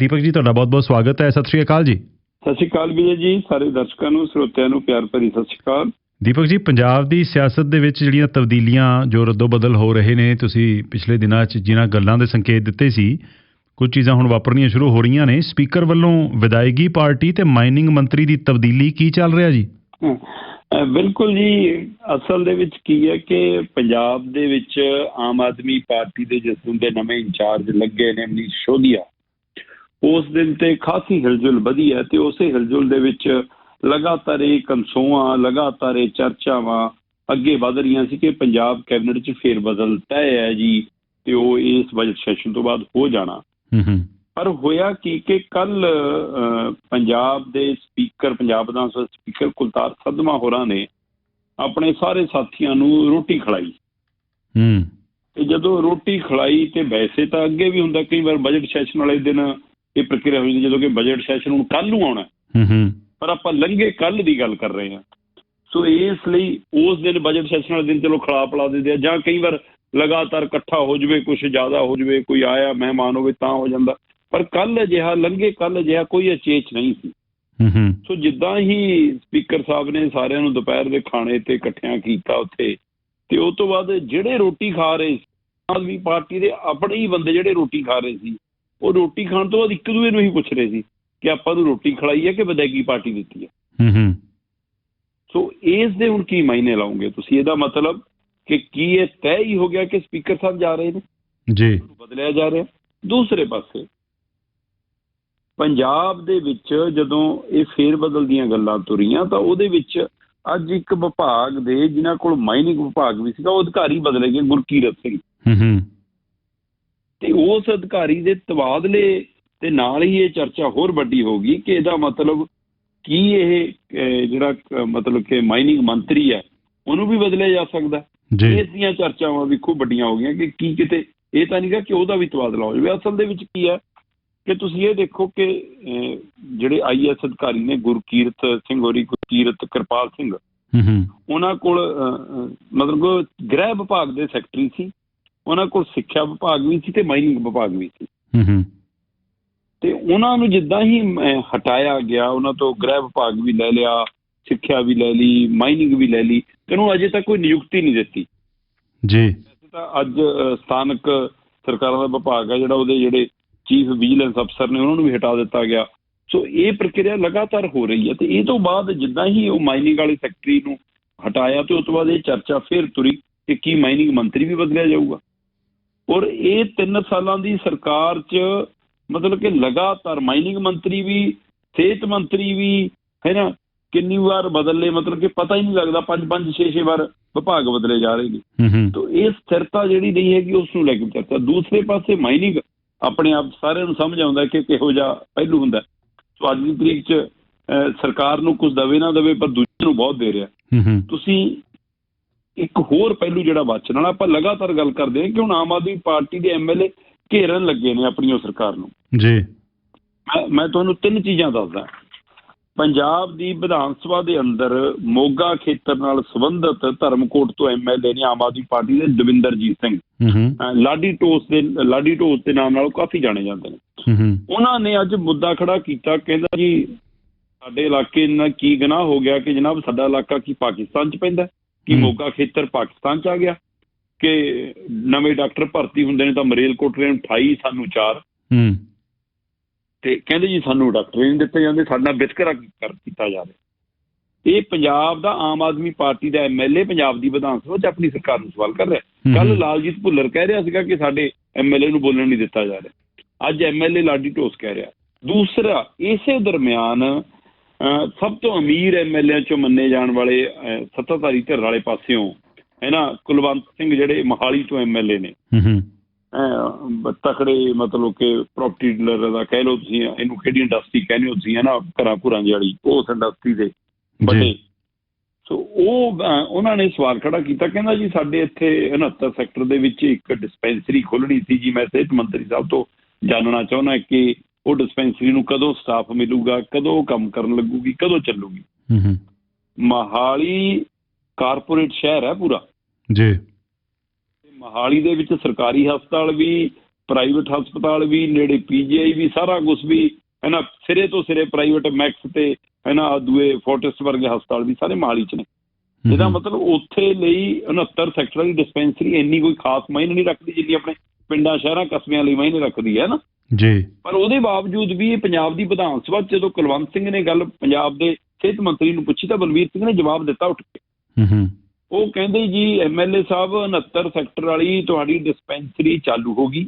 ਦੀਪਕ ਜੀ ਤੁਹਾਡਾ ਬਹੁਤ-ਬਹੁਤ ਸਵਾਗਤ ਹੈ। ਸਤਿ ਸ਼੍ਰੀ ਅਕਾਲ ਜੀ। ਸਤਿ ਸ਼੍ਰੀ ਅਕਾਲ ਵਿਜੇ ਜੀ ਸਾਰੇ ਦਰਸ਼ਕਾਂ ਨੂੰ ਸਰੋਤਿਆਂ ਨੂੰ ਪਿਆਰ ਭਰੀ ਸਤਿ ਸ਼੍ਰੀ ਅਕਾਲ। ਦੀਪਕ ਜੀ ਪੰਜਾਬ ਦੀ ਸਿਆਸਤ ਦੇ ਵਿੱਚ ਜਿਹੜੀਆਂ ਤਬਦੀਲੀਆਂ ਜੋ ਰੱਦੋ-ਬਦਲ ਹੋ ਰਹੇ ਨੇ ਤੁਸੀਂ ਪਿਛਲੇ ਦਿਨਾਂ 'ਚ ਜਿਨ੍ਹਾਂ ਗੱਲਾਂ ਦੇ ਸੰਕੇਤ ਦਿੱਤੇ ਸੀ ਕੁਝ ਚੀਜ਼ਾਂ ਹੁਣ ਵਾਪਰਨੀਆਂ ਸ਼ੁਰੂ ਹੋ ਰਹੀਆਂ ਨੇ। ਸਪੀਕਰ ਵੱਲੋਂ ਵਿਦਾਇਗੀ ਪਾਰਟੀ ਤੇ ਮਾਈਨਿੰਗ ਮੰਤਰੀ ਦੀ ਤਬਦੀਲੀ ਕੀ ਚੱਲ ਰਿਹਾ ਜੀ? ਬਿਲਕੁਲ ਜੀ ਅਸਲ ਦੇ ਵਿੱਚ ਕੀ ਹੈ ਕਿ ਪੰਜਾਬ ਦੇ ਵਿੱਚ ਆਮ ਆਦਮੀ ਪਾਰਟੀ ਦੇ ਜਿਸ ਦਿਨ ਦੇ ਨਵੇਂ ਇੰਚਾਰਜ ਲੱਗੇ ਨੇ ਮਨੀਸ਼ ਸ਼ੋਧੀਆ ਉਸ ਦਿਨ ਤੇ ਖਾਸੀ ਹਿਲਜੁਲ ਵਧੀ ਹੈ ਤੇ ਉਸੇ ਹਿਲਜੁਲ ਦੇ ਵਿੱਚ ਲਗਾਤਾਰ ਇਹ ਕੰਸੋਆਂ ਲਗਾਤਾਰ ਇਹ ਚਰਚਾਵਾਂ ਅੱਗੇ ਵਧ ਰਹੀਆਂ ਸੀ ਕਿ ਪੰਜਾਬ ਕੈਬਨਿਟ 'ਚ ਫੇਰ ਬਦਲ ਤੈਅ ਹੈ ਜੀ ਤੇ ਉਹ ਇਸ ਬਜਟ ਸੈਸ਼ਨ ਤੋਂ ਬਾਅਦ ਹੋ ਜਾਣਾ। ਪਰ ਹੋਇਆ ਕੀ ਕਿ ਕੱਲ ਪੰਜਾਬ ਦੇ ਸਪੀਕਰ ਪੰਜਾਬ ਵਿਧਾਨ ਸਭਾ ਸਪੀਕਰ ਕੁਲਤਾਰ ਸਦਮਾ ਹੋਰਾਂ ਨੇ ਆਪਣੇ ਸਾਰੇ ਸਾਥੀਆਂ ਨੂੰ ਰੋਟੀ ਖਿਲਾਈ। ਹੂੰ। ਤੇ ਜਦੋਂ ਰੋਟੀ ਖਿਲਾਈ ਤੇ ਵੈਸੇ ਤਾਂ ਅੱਗੇ ਵੀ ਹੁੰਦਾ ਕਈ ਵਾਰ ਬਜਟ ਸੈਸ਼ਨ ਵਾਲੇ ਦਿਨ ਇਹ ਪ੍ਰਕਿਰਿਆ ਹੋਈ ਜਦੋਂ ਕਿ ਬਜਟ ਸੈਸ਼ਨ ਹੁਣ ਕੱਲ ਨੂੰ ਆਉਣਾ ਹੂੰ। ਹੂੰ ਪਰ ਆਪਾਂ ਲੰਘੇ ਕੱਲ ਦੀ ਗੱਲ ਕਰ ਰਹੇ ਹਾਂ। ਸੋ ਇਸ ਲਈ ਉਸ ਦਿਨ ਬਜਟ ਸੈਸ਼ਨ ਵਾਲੇ ਦਿਨ ਚਲੋ ਖਿਲਾ ਪਲਾ ਦਿੰਦੇ ਆ ਜਾਂ ਕਈ ਵਾਰ ਲਗਾਤਾਰ ਇਕੱਠਾ ਹੋ ਜਵੇ ਕੁਝ ਜ਼ਿਆਦਾ ਹੋ ਜਵੇ ਕੋਈ ਆਇਆ ਮਹਿਮਾਨ ਹੋਵੇ ਤਾਂ ਹੋ ਜਾਂਦਾ। ਪਰ ਕੱਲ ਅਜਿਹਾ ਲੰਘੇ ਕੱਲ ਅਜਿਹਾ ਕੋਈ ਅਚੇਚ ਨਹੀਂ ਸੀ। ਹੂੰ ਹੂੰ। ਸੋ ਜਿੱਦਾਂ ਹੀ ਸਪੀਕਰ ਸਾਹਿਬ ਨੇ ਸਾਰਿਆਂ ਨੂੰ ਦੁਪਹਿਰ ਦੇ ਖਾਣੇ ਤੇ ਇਕੱਠਿਆਂ ਕੀਤਾ ਉੱਥੇ ਤੇ ਉਸ ਤੋਂ ਬਾਅਦ ਜਿਹੜੇ ਰੋਟੀ ਖਾ ਰਹੇ ਸੀ ਆਦਮੀ ਪਾਰਟੀ ਦੇ ਆਪਣੇ ਹੀ ਬੰਦੇ ਜਿਹੜੇ ਰੋਟੀ ਖਾ ਰਹੇ ਸੀ ਉਹ ਰੋਟੀ ਖਾਣ ਤੋਂ ਬਾਅਦ ਇੱਕ ਦੂਏ ਨੂੰ ਹੀ ਪੁੱਛ ਰਹੇ ਸੀ ਕਿ ਆਪਾਂ ਨੂੰ ਰੋਟੀ ਖਿਲਾਈ ਹੈ ਕਿ ਵਿਦਾਇਗੀ ਪਾਰਟੀ ਦਿੱਤੀ ਹੈ? ਹੂੰ ਹੂੰ। ਸੋ ਇਸ ਦੇ ਹੁਣ ਕੀ ਮਾਇਨੇ ਲਾਉਂਗੇ ਤੁਸੀਂ? ਇਹਦਾ ਮਤਲਬ ਕਿ ਕੀ ਇਹ ਤੈਅ ਹੀ ਹੋ ਗਿਆ ਕਿ ਸਪੀਕਰ ਸਾਹਿਬ ਜਾ ਰਹੇ ਨੇ? ਜੀ। ਬਦਲਿਆ ਜਾ ਰਿਹਾ। ਦੂਸਰੇ ਪਾਸੇ ਪੰਜਾਬ ਦੇ ਵਿੱਚ ਜਦੋਂ ਇਹ ਫੇਰ ਬਦਲ ਦੀਆਂ ਗੱਲਾਂ ਤੁਰੀਆਂ ਤਾਂ ਉਹਦੇ ਵਿੱਚ ਅੱਜ ਇੱਕ ਵਿਭਾਗ ਦੇ ਜਿਨ੍ਹਾਂ ਕੋਲ ਮਾਈਨਿੰਗ ਵਿਭਾਗ ਵੀ ਸੀਗਾ ਉਹ ਅਧਿਕਾਰੀ ਬਦਲੇ ਗਏ ਗੁਰਕੀਰਤ ਸਿੰਘ। ਹੂੰ ਹੂੰ। ਉਸ ਅਧਿਕਾਰੀ ਦੇ ਤਬਾਦਲੇ ਤੇ ਨਾਲ ਹੀ ਇਹ ਚਰਚਾ ਹੋਰ ਵੱਡੀ ਹੋ ਗਈ ਕਿ ਇਹਦਾ ਮਤਲਬ ਕੀ ਇਹ ਜਿਹੜਾ ਮਤਲਬ ਕਿ ਮਾਈਨਿੰਗ ਮੰਤਰੀ ਹੈ ਉਹਨੂੰ ਵੀ ਬਦਲਿਆ ਜਾ ਸਕਦਾ ਇਸ ਦੀਆਂ ਚਰਚਾਵਾਂ ਵੀ ਖੂਬ ਵੱਡੀਆਂ ਹੋ ਗਈਆਂ ਕਿ ਕੀ ਕਿਤੇ ਇਹ ਤਾਂ ਨਹੀਂਗਾ ਕਿ ਉਹਦਾ ਵੀ ਤਬਾਦਲਾ ਹੋ ਜਾਵੇ। ਅਸਲ ਦੇ ਵਿੱਚ ਕੀ ਹੈ ਕਿ ਤੁਸੀਂ ਇਹ ਦੇਖੋ ਕਿ ਜਿਹੜੇ ਆਈਐਸ ਅਧਿਕਾਰੀ ਨੇ ਗੁਰਕੀਰਤ ਸਿੰਘ ਹੋਰੀ ਗੁਰਕੀਰਤ ਕਿਰਪਾਲ ਸਿੰਘ ਹੂੰ ਹੂੰ। ਉਹਨਾਂ ਕੋਲ ਮਤਲਬ ਗ੍ਰਹਿ ਵਿਭਾਗ ਦੇ ਸੈਕਟਰੀ ਸੀ। ਉਹਨਾਂ ਕੋਲ ਸਿੱਖਿਆ ਵਿਭਾਗ ਵੀ ਸੀ ਤੇ ਮਾਈਨਿੰਗ ਵਿਭਾਗ ਵੀ ਸੀ। ਹੂੰ ਹੂੰ। ਤੇ ਉਹਨਾਂ ਨੂੰ ਜਿੱਦਾਂ ਹੀ ਹਟਾਇਆ ਗਿਆ ਉਹਨਾਂ ਤੋਂ ਗ੍ਰਹਿ ਵਿਭਾਗ ਵੀ ਲੈ ਲਿਆ ਸਿੱਖਿਆ ਵੀ ਲੈ ਲਈ ਮਾਈਨਿੰਗ ਵੀ ਲੈ ਲਈ ਉਹਨੂੰ ਅਜੇ ਤੱਕ ਕੋਈ ਨਿਯੁਕਤੀ ਨਹੀਂ ਦਿੱਤੀ। ਜੀ। ਤਾਂ ਅੱਜ ਸਥਾਨਕ ਸਰਕਾਰਾਂ ਦਾ ਵਿਭਾਗ ਹੈ ਜਿਹੜਾ ਉਹਦੇ ਜਿਹੜੇ ਚੀਫ ਵਿਜੀਲੈਂਸ ਅਫਸਰ ਨੇ ਉਹਨਾਂ ਨੂੰ ਵੀ ਹਟਾ ਦਿੱਤਾ ਗਿਆ। ਸੋ ਇਹ ਪ੍ਰਕਿਰਿਆ ਲਗਾਤਾਰ ਹੋ ਰਹੀ ਹੈ ਤੇ ਇਹ ਤੋਂ ਬਾਅਦ ਜਿੱਦਾਂ ਹੀ ਉਹ ਮਾਈਨਿੰਗ ਵਾਲੀ ਸੈਕਟਰੀ ਨੂੰ ਹਟਾਇਆ ਤੇ ਉਸ ਤੋਂ ਬਾਅਦ ਇਹ ਚਰਚਾ ਫੇਰ ਤੁਰੀ ਕਿ ਕੀ ਮਾਈਨਿੰਗ ਮੰਤਰੀ ਵੀ ਬਦਲਿਆ ਜਾਊਗਾ। ਔਰ ਇਹ 3 ਸਾਲਾਂ ਦੀ ਸਰਕਾਰ 'ਚ ਮਤਲਬ ਕਿ ਲਗਾਤਾਰ ਮਾਈਨਿੰਗ ਮੰਤਰੀ ਵੀ ਸਿਹਤ ਮੰਤਰੀ ਵੀ ਹੈ ਨਾ ਕਿੰਨੀ ਵਾਰ ਬਦਲੇ ਮਤਲਬ ਕਿ ਪਤਾ ਹੀ ਨਹੀਂ ਲੱਗਦਾ ਪੰਜ ਪੰਜ ਛੇ ਛੇ ਵਾਰ ਵਿਭਾਗ ਬਦਲੇ ਜਾ ਰਹੇ ਨੇ। ਤੋ ਇਹ ਸਥਿਰਤਾ ਜਿਹੜੀ ਨਹੀਂ ਹੈਗੀ ਉਸ ਨੂੰ ਲੈ ਕੇ ਚਰਚਾ। ਦੂਸਰੇ ਪਾਸੇ ਮਾਈਨਿੰਗ ਆਪਣੇ ਆਪ ਸਾਰਿਆਂ ਨੂੰ ਸਮਝ ਆਉਂਦਾ ਕਿ ਕਿਹੋ ਜਿਹਾ ਪਹਿਲੂ ਹੁੰਦਾ। ਸੋ ਅੱਜ ਦੀ ਤਰੀਕ 'ਚ ਸਰਕਾਰ ਨੂੰ ਕੁਝ ਦਵੇ ਨਾ ਦਵੇ ਪਰ ਦੂਜੇ ਨੂੰ ਬਹੁਤ ਦੇ ਰਿਹਾ। ਤੁਸੀਂ ਇੱਕ ਹੋਰ ਪਹਿਲੂ ਜਿਹੜਾ ਬਚਣ ਵਾਲਾ ਆਪਾਂ ਲਗਾਤਾਰ ਗੱਲ ਕਰਦੇ ਹਾਂ ਕਿ ਹੁਣ ਆਮ ਆਦਮੀ ਪਾਰਟੀ ਦੇ ਐਮਐਲਏ ਘੇਰਨ ਲੱਗੇ ਨੇ ਆਪਣੀ ਸਰਕਾਰ ਨੂੰ। ਜੀ। ਮੈਂ ਤੁਹਾਨੂੰ ਤਿੰਨ ਚੀਜ਼ਾਂ ਦੱਸਦਾ। ਪੰਜਾਬ ਦੀ ਵਿਧਾਨ ਸਭਾ ਦੇ ਅੰਦਰ ਮੋਗਾ ਖੇਤਰ ਨਾਲ ਸੰਬੰਧਿਤ ਧਰਮਕੋਟ ਤੋਂ ਐਮਐਲਏ ਨੇ ਆਮ ਆਦਮੀ ਪਾਰਟੀ ਦੇ ਦਵਿੰਦਰਜੀਤ ਸਿੰਘ ਲਾਡੀ ਟੋਸ ਦੇ ਲਾਡੀ ਟੋਸ ਦੇ ਨਾਮ ਨਾਲ ਕਾਫੀ ਜਾਣੇ ਜਾਂਦੇ ਨੇ। ਉਹਨਾਂ ਨੇ ਅੱਜ ਮੁੱਦਾ ਖੜਾ ਕੀਤਾ ਕਹਿੰਦਾ ਜੀ ਸਾਡੇ ਇਲਾਕੇ ਨਾਲ ਕੀ ਗੁਨਾਹ ਹੋ ਗਿਆ ਕਿ ਜਨਾਬ ਸਾਡਾ ਇਲਾਕਾ ਕੀ ਪਾਕਿਸਤਾਨ 'ਚ ਪੈਂਦਾ ਕੀ। ਮੋਗਾ ਖੇਤਰ ਪਾਕਿਸਤਾਨ 'ਚ ਆ ਗਿਆ ਕਿ ਨਵੇਂ ਡਾਕਟਰ ਭਰਤੀ ਹੁੰਦੇ ਨੇ ਤਾਂ ਮਰੇਲਕੋਟਲੇ ਨੂੰ 28 ਸਾਨੂੰ 4 ਹੂੰ। ਤੇ ਕਹਿੰਦੇ ਜੀ ਸਾਨੂੰ ਡਾਕਟਰ ਨਹੀਂ ਦਿੱਤੇ ਜਾਂਦੇ ਸਾਡਾ ਵਿਤਕਰਾ ਕਰ ਕੀਤਾ ਜਾ ਰਿਹਾ। ਇਹ ਪੰਜਾਬ ਦਾ ਆਮ ਆਦਮੀ ਪਾਰਟੀ ਦਾ ਐਮਐਲਏ ਪੰਜਾਬ ਦੀ ਵਿਧਾਨ ਸਭਾ 'ਚ ਆਪਣੀ ਸਰਕਾਰ ਨੂੰ ਸਵਾਲ ਕਰ ਰਿਹਾ। ਕੱਲ ਲਾਲਜੀਤ ਭੁੱਲਰ ਕਹਿ ਰਿਹਾ ਸੀਗਾ ਕਿ ਸਾਡੇ ਐਮਐਲਏ ਨੂੰ ਬੋਲਣ ਨਹੀਂ ਦਿੱਤਾ ਜਾ ਰਿਹਾ। ਅੱਜ ਐਮਐਲਏ ਲਾਡੀ ਢੋਸ ਕਹਿ ਰਿਹਾ। ਦੂਸਰਾ ਇਸੇ ਦਰਮਿਆਨ ਸਭ ਤੋਂ ਅਮੀਰ ਐਮਐਲਏ ਚੋਂ ਮੰਨੇ ਜਾਣ ਵਾਲੇ ਸੱਤਾਧਾਰੀ ਧਿਰ ਵਾਲੇ ਪਾਸਿਓਂ ਹੈ ਨਾ ਕੁਲਵੰਤ ਸਿੰਘ ਜਿਹੜੇ ਮਹਾਲੀ ਤੋਂ ਐਮਐਲਏ ਨੇ। ਹੂੰ ਤਕੜੇ ਮਤਲਬ ਕਿ ਪ੍ਰਾਪਰਟੀ ਡੀਲਰ ਦਾ ਕਹਿ ਲਓ ਤੁਸੀਂ ਇਹਨੂੰ ਕਿਹੜੀ ਇੰਡਸਟਰੀ ਕਹਿੰਦੇ ਹੋ ਤੁਸੀਂ ਹੈ ਨਾ ਘਰਾਂ ਘੁਰਾਂ ਜਿਹੀ ਵਾਲੀ ਉਸ ਇੰਡਸਟਰੀ ਦੇ ਵੱਡੇ। ਸੋ ਉਹ ਉਹਨਾਂ ਨੇ ਸਵਾਲ ਖੜਾ ਕੀਤਾ ਕਹਿੰਦਾ ਜੀ ਸਾਡੇ ਇੱਥੇ 69 ਸੈਕਟਰ ਦੇ ਵਿੱਚ ਇੱਕ ਡਿਸਪੈਂਸਰੀ ਖੋਲਣੀ ਸੀ। ਜੀ ਮੈਂ ਸਿਹਤ ਮੰਤਰੀ ਸਾਹਿਬ ਤੋਂ ਜਾਣਨਾ ਚਾਹੁੰਦਾ ਕਿ ਉਹ ਡਿਸਪੈਂਸਰੀ ਨੂੰ ਕਦੋਂ ਸਟਾਫ ਮਿਲੂਗਾ ਕਦੋਂ ਕੰਮ ਕਰਨ ਲੱਗੂਗੀ ਕਦੋਂ ਚੱਲੂਗੀ। ਹੂੰ ਹੂੰ। ਮਹਾਲੀ ਕਾਰਪੋਰੇਟ ਸ਼ਹਿਰ ਹੈ ਪੂਰਾ। ਜੀ। ਮਹਾਲੀ ਦੇ ਵਿੱਚ ਸਰਕਾਰੀ ਹਸਪਤਾਲ ਵੀ ਪ੍ਰਾਈਵੇਟ ਹਸਪਤਾਲ ਵੀ ਨੇੜੇ ਪੀਜੀਆਈ ਵੀ ਸਾਰਾ ਕੁਝ ਵੀ ਹੈ ਨਾ ਸਿਰੇ ਤੋਂ ਸਿਰੇ ਪ੍ਰਾਈਵੇਟ ਮੈਕਸ ਤੇ ਹੈ ਨਾ ਦੂਏ ਫੋਰਟਿਸ ਵਰਗੇ ਹਸਪਤਾਲ ਵੀ ਸਾਰੇ ਮਹਾਲੀ ਚ ਨੇ। ਇਹਦਾ ਮਤਲਬ ਉੱਥੇ ਲਈ 69 ਸੈਕਟਰਾਂ ਦੀ ਡਿਸਪੈਂਸਰੀ ਇੰਨੀ ਕੋਈ ਖਾਸ ਮਾਇਨੇ ਨਹੀਂ ਰੱਖਦੀ ਜਿੰਨੀ ਆਪਣੇ ਪਿੰਡਾਂ ਸ਼ਹਿਰਾਂ ਕਸਬਿਆਂ ਲਈ ਮਾਇਨੇ ਰੱਖਦੀ ਹੈ ਨਾ। ਜੀ। ਪਰ ਉਹਦੇ ਬਾਵਜੂਦ ਵੀ ਇਹ ਪੰਜਾਬ ਦੀ ਵਿਧਾਨ ਸਭਾ ਜਦੋਂ ਕੁਲਵੰਤ ਸਿੰਘ ਨੇ ਗੱਲ ਪੰਜਾਬ ਦੇ ਸਿਹਤ ਮੰਤਰੀ ਨੂੰ ਪੁੱਛੀ ਤਾਂ ਬਲਵੀਰ ਸਿੰਘ ਨੇ ਜਵਾਬ ਦਿੱਤਾ ਉੱਠ ਕੇ। ਹੂੰ ਹੂੰ। ਉਹ ਕਹਿੰਦੇ ਜੀ ਐਮਐਲਏ ਸਾਹਿਬ 69 ਸੈਕਟਰ ਵਾਲੀ ਤੁਹਾਡੀ ਡਿਸਪੈਂਸਰੀ ਚਾਲੂ ਹੋ ਗਈ।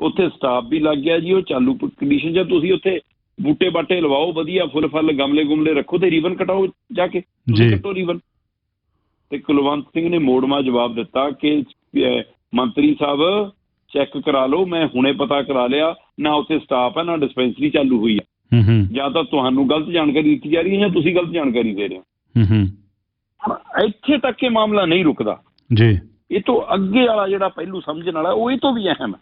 ਉੱਥੇ ਸਟਾਫ ਵੀ ਲੱਗ ਗਿਆ ਜੀ ਉਹ ਚਾਲੂ ਕੰਡੀਸ਼ਨ 'ਚ ਤੁਸੀਂ ਉੱਥੇ ਬੂਟੇ ਬਾਟੇ ਲਵਾਓ ਵਧੀਆ ਫੁੱਲ ਫਲ ਗਮਲੇ ਗੁਮਲੇ ਰੱਖੋ ਤੇ ਰੀਬਨ ਕਟਾਓ ਜਾ ਕੇ। ਜੀ। ਕੱਟੋ ਰੀਬਨ। ਤੇ ਕੁਲਵੰਤ ਸਿੰਘ ਨੇ ਮੋੜਮਾ ਜਵਾਬ ਦਿੱਤਾ ਕਿ ਮੰਤਰੀ ਸਾਹਿਬ ਚੈੱਕ ਕਰਾ ਲਓ ਮੈਂ ਹੁਣੇ ਪਤਾ ਕਰਾ ਲਿਆ ਨਾ ਉੱਥੇ ਸਟਾਫ ਹੈ ਨਾ ਡਿਸਪੈਂਸਰੀ ਚਾਲੂ ਹੋਈ ਹੈ। ਹੂੰ ਹੂੰ। ਜਾਂ ਤਾਂ ਤੁਹਾਨੂੰ ਗਲਤ ਜਾਣਕਾਰੀ ਦਿੱਤੀ ਜਾ ਰਹੀ ਹੈ ਜਾਂ ਤੁਸੀਂ ਗਲਤ ਜਾਣਕਾਰੀ ਦੇ ਰਹੇ ਹੋ। ਹੂੰ ਹੂੰ। ਇੱਥੇ ਤੱਕ ਇਹ ਮਾਮਲਾ ਨਹੀਂ ਰੁਕਦਾ। ਜੀ। ਇਹ ਤੋਂ ਅੱਗੇ ਵਾਲਾ ਜਿਹੜਾ ਪਹਿਲੂ ਸਮਝਣ ਵਾਲਾ ਉਹ ਇਹ ਤੋਂ ਵੀ ਅਹਿਮ ਹੈ।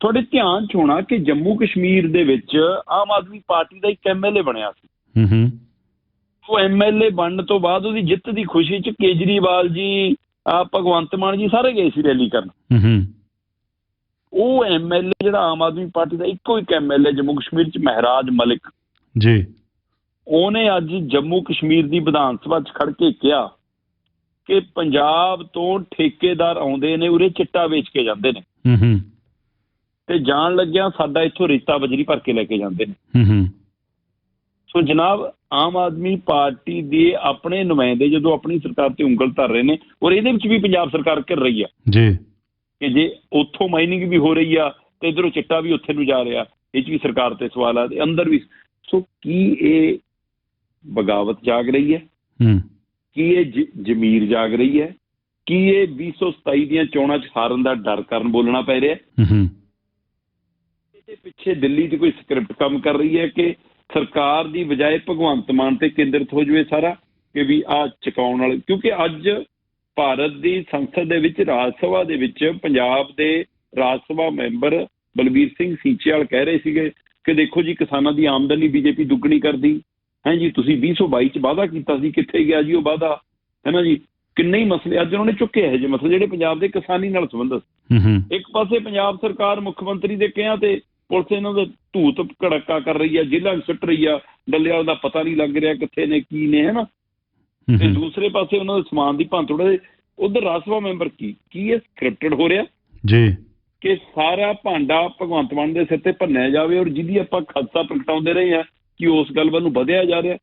ਤੁਹਾਡੇ ਧਿਆਨ ਚ ਹੋਣਾ ਕਿ ਜੰਮੂ ਕਸ਼ਮੀਰ ਦੇ ਵਿੱਚ ਆਮ ਆਦਮੀ ਪਾਰਟੀ ਦਾ ਇੱਕ ਐਮਐਲਏ ਬਣਿਆ ਸੀ। ਹੂੰ ਹੂੰ। ਉਹ ਐਮਐਲਏ ਬਣਨ ਤੋਂ ਬਾਅਦ ਉਹਦੀ ਜਿੱਤ ਦੀ ਖੁਸ਼ੀ ਚ ਕੇਜਰੀਵਾਲ ਜੀ ਆ ਭਗਵੰਤ ਮਾਨ ਜੀ ਸਾਰੇ ਗਏ ਸੀ ਰੈਲੀ ਕਰਨ। ਹੂੰ ਹੂੰ। ਉਹ ਐਮਐਲਏ ਜਿਹੜਾ ਆਮ ਆਦਮੀ ਪਾਰਟੀ ਦਾ ਇੱਕੋ ਇੱਕ ਐਮਐਲਏ ਜੰਮੂ ਕਸ਼ਮੀਰ ਚ ਮਹਿਰਾਜ ਮਲਿਕ। ਜੀ। ਉਹਨੇ ਅੱਜ ਜੰਮੂ ਕਸ਼ਮੀਰ ਦੀ ਵਿਧਾਨ ਸਭਾ 'ਚ ਖੜ ਕੇ ਕਿਹਾ ਕਿ ਪੰਜਾਬ ਤੋਂ ਠੇਕੇਦਾਰ ਆਉਂਦੇ ਨੇ ਉਰੇ ਚਿੱਟਾ ਵੇਚ ਕੇ ਜਾਂਦੇ ਨੇ। ਹੂੰ ਹੂੰ। ਤੇ ਜਾਣ ਲੱਗਿਆ ਸਾਡਾ ਇੱਥੋਂ ਰੇਤਾ ਬਜਰੀ ਭਰ ਕੇ ਲੈ ਕੇ ਜਾਂਦੇ ਨੇ। ਹੂੰ ਹੂੰ। ਸੋ ਜਨਾਬ ਆਮ ਆਦਮੀ ਪਾਰਟੀ ਦੇ ਆਪਣੇ ਨੁਮਾਇੰਦੇ ਜਦੋਂ ਆਪਣੀ ਸਰਕਾਰ ਤੇ ਉਂਗਲ ਧਰ ਰਹੇ ਨੇ ਔਰ ਇਹਦੇ ਵਿੱਚ ਵੀ ਪੰਜਾਬ ਸਰਕਾਰ ਕਰ ਰਹੀ ਆ। ਜੀ। ਕਿ ਜੇ ਉੱਥੋਂ ਮਾਈਨਿੰਗ ਵੀ ਹੋ ਰਹੀ ਆ ਤੇ ਇਧਰੋਂ ਚਿੱਟਾ ਵੀ ਉੱਥੇ ਨੂੰ ਜਾ ਰਿਹਾ ਇਹ 'ਚ ਵੀ ਸਰਕਾਰ ਤੇ ਸਵਾਲ ਆ ਤੇ ਅੰਦਰ ਵੀ ਸੋ ਕੀ ਇਹ ਬਗਾਵਤ ਜਾਗ ਰਹੀ ਹੈ? ਹੂੰ। ਕੀ ਇਹ ਜ਼ਮੀਰ ਜਾਗ ਰਹੀ ਹੈ? ਕੀ ਇਹ 2027 ਦੀਆਂ ਚੋਣਾਂ 'ਚ ਹਾਰਨ ਦਾ ਡਰ ਕਾਰਨ ਬੋਲਣਾ ਪੈ ਰਿਹਾ? ਹੈ। ਹੂੰ ਹੂੰ ਇਹਦੇ ਪਿੱਛੇ ਦਿੱਲੀ 'ਚ ਕੋਈ ਸਕ੍ਰਿਪਟ ਕੰਮ ਕਰ ਰਹੀ ਹੈ ਕਿ ਸਰਕਾਰ ਦੀ ਬਜਾਏ ਭਗਵੰਤ ਮਾਨ ਤੇ ਕੇਂਦਰਿਤ ਹੋ ਜਾਵੇ ਸਾਰਾ ਕਿ ਵੀ ਆ ਚੁਕਾਉਣ ਵਾਲੇ ਕਿਉਂਕਿ ਅੱਜ ਭਾਰਤ ਦੀ ਸੰਸਦ ਦੇ ਵਿੱਚ ਰਾਜ ਸਭਾ ਦੇ ਵਿੱਚ ਪੰਜਾਬ ਦੇ ਰਾਜ ਸਭਾ ਮੈਂਬਰ ਬਲਬੀਰ ਸਿੰਘ ਸੀਚੇਵਾਲ ਕਹਿ ਰਹੇ ਸੀਗੇ ਕਿ ਦੇਖੋ ਜੀ ਕਿਸਾਨਾਂ ਦੀ ਆਮਦਨੀ ਬੀਜੇਪੀ ਦੁੱਗਣੀ ਕਰਦੀ। ਹੈ ਜੀ ਤੁਸੀਂ 2022 ਚ ਵਾਅਦਾ ਕੀਤਾ ਸੀ ਕਿੱਥੇ ਗਿਆ ਜੀ ਉਹ ਵਾਅਦਾ? ਹੈ ਨਾ ਜੀ? ਕਿੰਨੇ ਹੀ ਮਸਲੇ ਅੱਜ ਉਹਨਾਂ ਨੇ ਚੁੱਕੇ ਇਹ ਜਿਹੇ ਮਸਲੇ ਜਿਹੜੇ ਪੰਜਾਬ ਦੇ ਕਿਸਾਨੀ ਨਾਲ ਸੰਬੰਧਿਤ ਹੂੰ ਹੂੰ। ਇੱਕ ਪਾਸੇ ਪੰਜਾਬ ਸਰਕਾਰ ਮੁੱਖ ਮੰਤਰੀ ਦੇ ਕਿਹਾ ਤੇ ਪੁਲਿਸ ਇਹਨਾਂ ਦਾ ਧੂਤ ਕੜਕਾ ਕਰ ਰਹੀ ਆ ਜ਼ਿਲ੍ਹਾ ਨੂੰ ਸੁੱਟ ਰਹੀ ਆ ਡੱਲਿਆਂ ਦਾ ਪਤਾ ਨਹੀਂ ਲੱਗ ਰਿਹਾ ਕਿੱਥੇ ਨੇ ਕੀ ਨੇ ਹੂੰ ਤੇ ਦੂਸਰੇ ਪਾਸੇ ਉਹਨਾਂ ਦੇ ਸਮਾਨ ਦੀ ਭੰਨਤੋੜ ਉਧਰ ਰਾਜਸਭਾ ਮੈਂਬਰ ਕੀ? ਕੀ ਇਹ ਸਕ੍ਰਿਪਟਡ ਹੋ ਰਿਹਾ? ਜੀ। ਕਿ ਸਾਰਾ ਭਾਂਡਾ ਭਗਵੰਤ ਮਾਨ ਦੇ ਸਿਰ ਤੇ ਭੰਨਿਆ ਜਾਵੇ ਔਰ ਜਿਹਦੀ ਆਪਾਂ ਖਾਤਾ ਪ੍ਰਗਟਾਉਂਦੇ ਰਹੇ ਆ ਕਿ ਉਸ ਗੱਲ ਵੱਲ ਨੂੰ ਵਧਿਆ ਜਾ ਰਿਹਾ।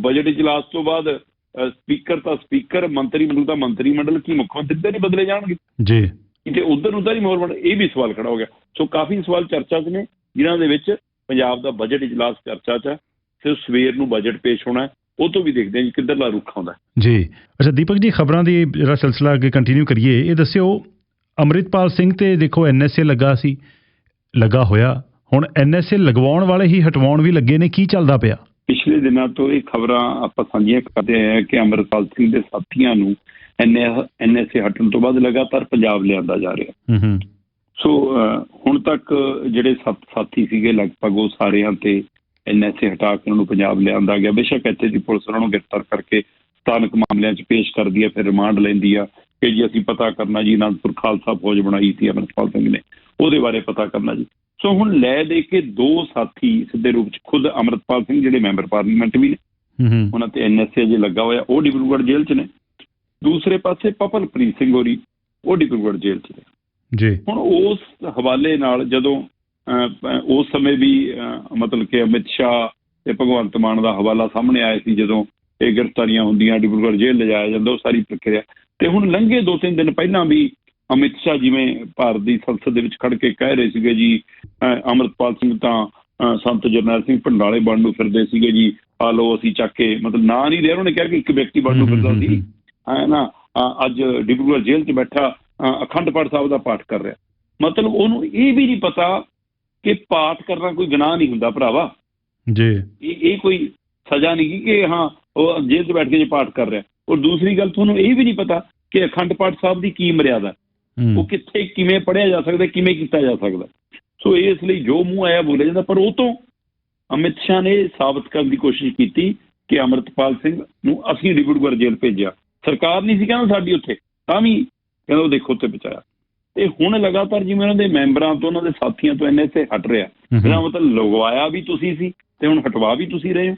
ਬਜਟ ਇਜਲਾਸ ਤੋਂ ਬਾਅਦ ਸਪੀਕਰ ਤਾਂ ਸਪੀਕਰ ਮੰਤਰੀ ਮੰਡਲ ਤਾਂ ਮੰਤਰੀ ਮੰਡਲ ਕੀ ਮੁੱਖ ਮੰਤਰੀ ਤਾਂ ਨਹੀਂ ਬਦਲੇ ਜਾਣਗੇ? ਜੀ। ਕਿਤੇ ਉਧਰ ਉਧਰ ਹੀ ਮੋਰ ਬਣ ਇਹ ਵੀ ਸਵਾਲ ਖੜਾ ਹੋ ਗਿਆ। ਸੋ ਕਾਫੀ ਸਵਾਲ ਚਰਚਾ 'ਚ ਨੇ ਜਿਨ੍ਹਾਂ ਦੇ ਵਿੱਚ ਪੰਜਾਬ ਦਾ ਬਜਟ ਇਜਲਾਸ ਚਰਚਾ 'ਚ ਹੈ। ਤੇ ਸਵੇਰ ਨੂੰ ਬਜਟ ਪੇਸ਼ ਹੋਣਾ ਹੈ। ਉਹ ਤੋਂ ਵੀ ਦੇਖਦੇ ਹਾਂ ਜੀ ਕਿੱਧਰਲਾ ਰੁਖ ਆਉਂਦਾ। ਜੀ। ਅੱਛਾ ਦੀਪਕ ਜੀ ਖਬਰਾਂ ਦੀ ਜਿਹੜਾ ਸਿਲਸਿਲਾ ਅੱਗੇ ਕੰਟੀਨਿਊ ਕਰੀਏ। ਇਹ ਦੱਸਿਓ ਅੰਮ੍ਰਿਤਪਾਲ ਸਿੰਘ ਤੇ ਦੇਖੋ ਐਨਐਸਏ ਲੱਗਾ ਸੀ ਲੱਗਾ ਹੋਇਆ। ਹੁਣ ਐਨਐਸਏ ਲਗਵਾਉਣ ਵਾਲੇ ਹੀ ਹਟਵਾਉਣ ਵੀ ਲੱਗੇ ਨੇ ਕੀ ਚੱਲਦਾ ਪਿਆ? ਪਿਛਲੇ ਦਿਨਾਂ ਤੋਂ ਇਹ ਖਬਰਾਂ ਆਪਾਂ ਸਾਂਝੀਆਂ ਕਰਦੇ ਆਏ ਕਿ ਅਮਰਪਾਲ ਸਿੰਘ ਦੇ ਸਾਥੀਆਂ ਨੂੰ ਐਨਐਸਏ ਹਟਣ ਤੋਂ ਬਾਅਦ ਲਗਾਤਾਰ ਪੰਜਾਬ ਲਿਆਂਦਾ ਜਾ ਰਿਹਾ। ਹੂੰ ਹੂੰ। ਸੋ ਹੁਣ ਤੱਕ ਜਿਹੜੇ ਸੱਤ ਸਾਥੀ ਸੀਗੇ ਲਗਭਗ ਉਹ ਸਾਰਿਆਂ ਤੇ ਐਨਐਸਏ ਹਟਾ ਕੇ ਉਹਨਾਂ ਨੂੰ ਪੰਜਾਬ ਲਿਆਂਦਾ ਗਿਆ। ਬੇਸ਼ੱਕ ਇੱਥੇ ਦੀ ਪੁਲਿਸ ਉਹਨਾਂ ਨੂੰ ਗ੍ਰਿਫਤਾਰ ਕਰਕੇ ਸਥਾਨਕ ਮਾਮਲਿਆਂ 'ਚ ਪੇਸ਼ ਕਰਦੀ ਹੈ ਫਿਰ ਰਿਮਾਂਡ ਲੈਂਦੀ ਆ ਕਿ ਜੀ ਅਸੀਂ ਪਤਾ ਕਰਨਾ ਜੀ ਅਨੰਦਪੁਰ ਖਾਲਸਾ ਫੌਜ ਬਣਾਈ ਸੀ ਅਮਰਪਾਲ ਸਿੰਘ ਨੇ। ਉਹਦੇ ਬਾਰੇ ਪਤਾ ਕਰਨਾ ਜੀ। ਸੋ ਹੁਣ ਲੈ ਦੇ ਕੇ ਦੋ ਸਾਥੀ ਸਿੱਧੇ ਰੂਪ 'ਚ ਖੁਦ ਅਮਰਪਾਲ ਸਿੰਘ ਜਿਹੜੇ ਮੈਂਬਰ ਪਾਰਲੀਮੈਂਟ ਵੀ ਨੇ। ਉਹਨਾਂ ਤੇ ਐਨਐਸਏ ਜੇ ਲੱਗਾ ਹੋਇਆ ਉਹ ਡਿਬਰੂਗੜ੍ਹ ਜੇਲ੍ਹ 'ਚ ਨੇ। ਦੂਸਰੇ ਪਾਸੇ ਪਪਲਪ੍ਰੀਤ ਸਿੰਘ ਹੋਰੀ ਉਹ ਡਿਬਰੂਗੜ੍ਹ ਜੇਲ੍ਹ 'ਚ ਨੇ। ਜੀ। ਹੁਣ ਉਸ ਹਵਾਲੇ ਨਾਲ ਜਦੋਂ ਉਸ ਸਮੇਂ ਵੀ ਮਤਲਬ ਕਿ ਅਮਿਤ ਸ਼ਾਹ ਤੇ ਭਗਵੰਤ ਮਾਨ ਦਾ ਹਵਾਲਾ ਸਾਹਮਣੇ ਆਇਆ ਸੀ ਜਦੋਂ ਇਹ ਗ੍ਰਿਫਤਾਰੀਆਂ ਹੁੰਦੀਆਂ ਡਿਬਰੂਗੜ੍ਹ ਜੇਲ੍ਹ ਲਿਜਾਇਆ ਜਾਂਦਾ ਉਹ ਸਾਰੀ ਪ੍ਰਕਿਰਿਆ। ਤੇ ਹੁਣ ਲੰਘੇ ਦੋ ਤਿੰਨ ਦਿਨ ਪਹਿਲਾਂ ਵੀ ਅਮਿਤ ਸ਼ਾਹ ਜਿਵੇਂ ਭਾਰਤ ਦੀ ਸੰਸਦ ਦੇ ਵਿੱਚ ਖੜ ਕੇ ਕਹਿ ਰਹੇ ਸੀਗੇ ਜੀ ਅਹ, ਅੰਮ੍ਰਿਤਪਾਲ ਸਿੰਘ ਤਾਂ ਸੰਤ ਜਰਨੈਲ ਸਿੰਘ ਭੰਡਾਲੇ ਬਣਨ ਨੂੰ ਫਿਰਦੇ ਸੀਗੇ ਜੀ ਆ ਲੋ ਅਸੀਂ ਚੱਕ ਕੇ ਮਤਲਬ ਨਾਂ ਨਹੀਂ ਲਿਆ ਉਹਨੇ ਕਿਹਾ ਕਿ ਇੱਕ ਵਿਅਕਤੀ ਬਣਨ ਨੂੰ ਫਿਰਦਾ ਸੀ। ਹੈ। ਨਾ ਅੱਜ ਡਿਬਰੂਗੜ੍ਹ ਜੇਲ੍ਹ 'ਚ ਬੈਠਾ ਅਖੰਡ ਪਾਠ ਸਾਹਿਬ ਦਾ ਪਾਠ ਕਰ ਰਿਹਾ। ਮਤਲਬ ਉਹਨੂੰ ਇਹ ਵੀ ਨਹੀਂ ਪਤਾ ਕਿ ਪਾਠ ਕਰਨਾ ਕੋਈ ਗੁਨਾਹ ਨਹੀਂ ਹੁੰਦਾ ਭਰਾਵਾ। ਜੀ। ਇਹ ਇਹ ਕੋਈ ਸਜ਼ਾ ਨਹੀਂ ਕਿ ਹਾਂ ਉਹ ਜੇਲ੍ਹ 'ਚ ਬੈਠ ਕੇ ਜੇ ਪਾਠ ਕਰ ਰਿਹਾ। ਔਰ ਦੂਸਰੀ ਗੱਲ ਤੁਹਾਨੂੰ ਇਹ ਵੀ ਨਹੀਂ ਪਤਾ ਕਿ ਅਖੰਡ ਪਾਠ ਸਾਹਿਬ ਦੀ ਕੀ ਮਰਿਆਦਾ ਉਹ ਕਿੱਥੇ ਕਿਵੇਂ ਪੜਿਆ ਜਾ ਸਕਦਾ ਕਿਵੇਂ ਕੀਤਾ ਜਾ ਸਕਦਾ। ਸੋ ਇਸ ਲਈ ਜੋ ਮੂੰਹ ਆਇਆ ਬੋਲਿਆ ਜਾਂਦਾ ਪਰ ਉਹ ਤੋਂ ਅਮਿਤ ਸ਼ਾਹ ਨੇ ਸਾਬਤ ਕਰਨ ਦੀ ਕੋਸ਼ਿਸ਼ ਕੀਤੀ ਕਿ ਅਮਰਤਪਾਲ ਸਿੰਘ ਨੂੰ ਅਸੀਂ ਡਿਬਰੂਗੜ੍ਹ ਜੇਲ੍ਹ ਭੇਜਿਆ। ਸਰਕਾਰ ਨਹੀਂ ਸੀ ਕਹਿੰਦਾ ਸਾਡੀ ਉੱਥੇ ਤਾਂ ਵੀ ਕਹਿੰਦਾ ਉਹ ਦੇਖੋ ਉੱਥੇ ਪਹੁੰਚਾਇਆ ਤੇ ਹੁਣ ਲਗਾਤਾਰ ਜਿਵੇਂ ਉਹਨਾਂ ਦੇ ਮੈਂਬਰਾਂ ਤੋਂ ਉਹਨਾਂ ਦੇ ਸਾਥੀਆਂ ਤੋਂ ਐਨਐਸਏ ਹਟ ਰਿਹਾ। ਇਹਦਾ ਮਤਲਬ ਲਗਵਾਇਆ ਵੀ ਤੁਸੀਂ ਸੀ ਤੇ ਹੁਣ ਹਟਵਾ ਵੀ ਤੁਸੀਂ ਰਹੇ ਹੋ।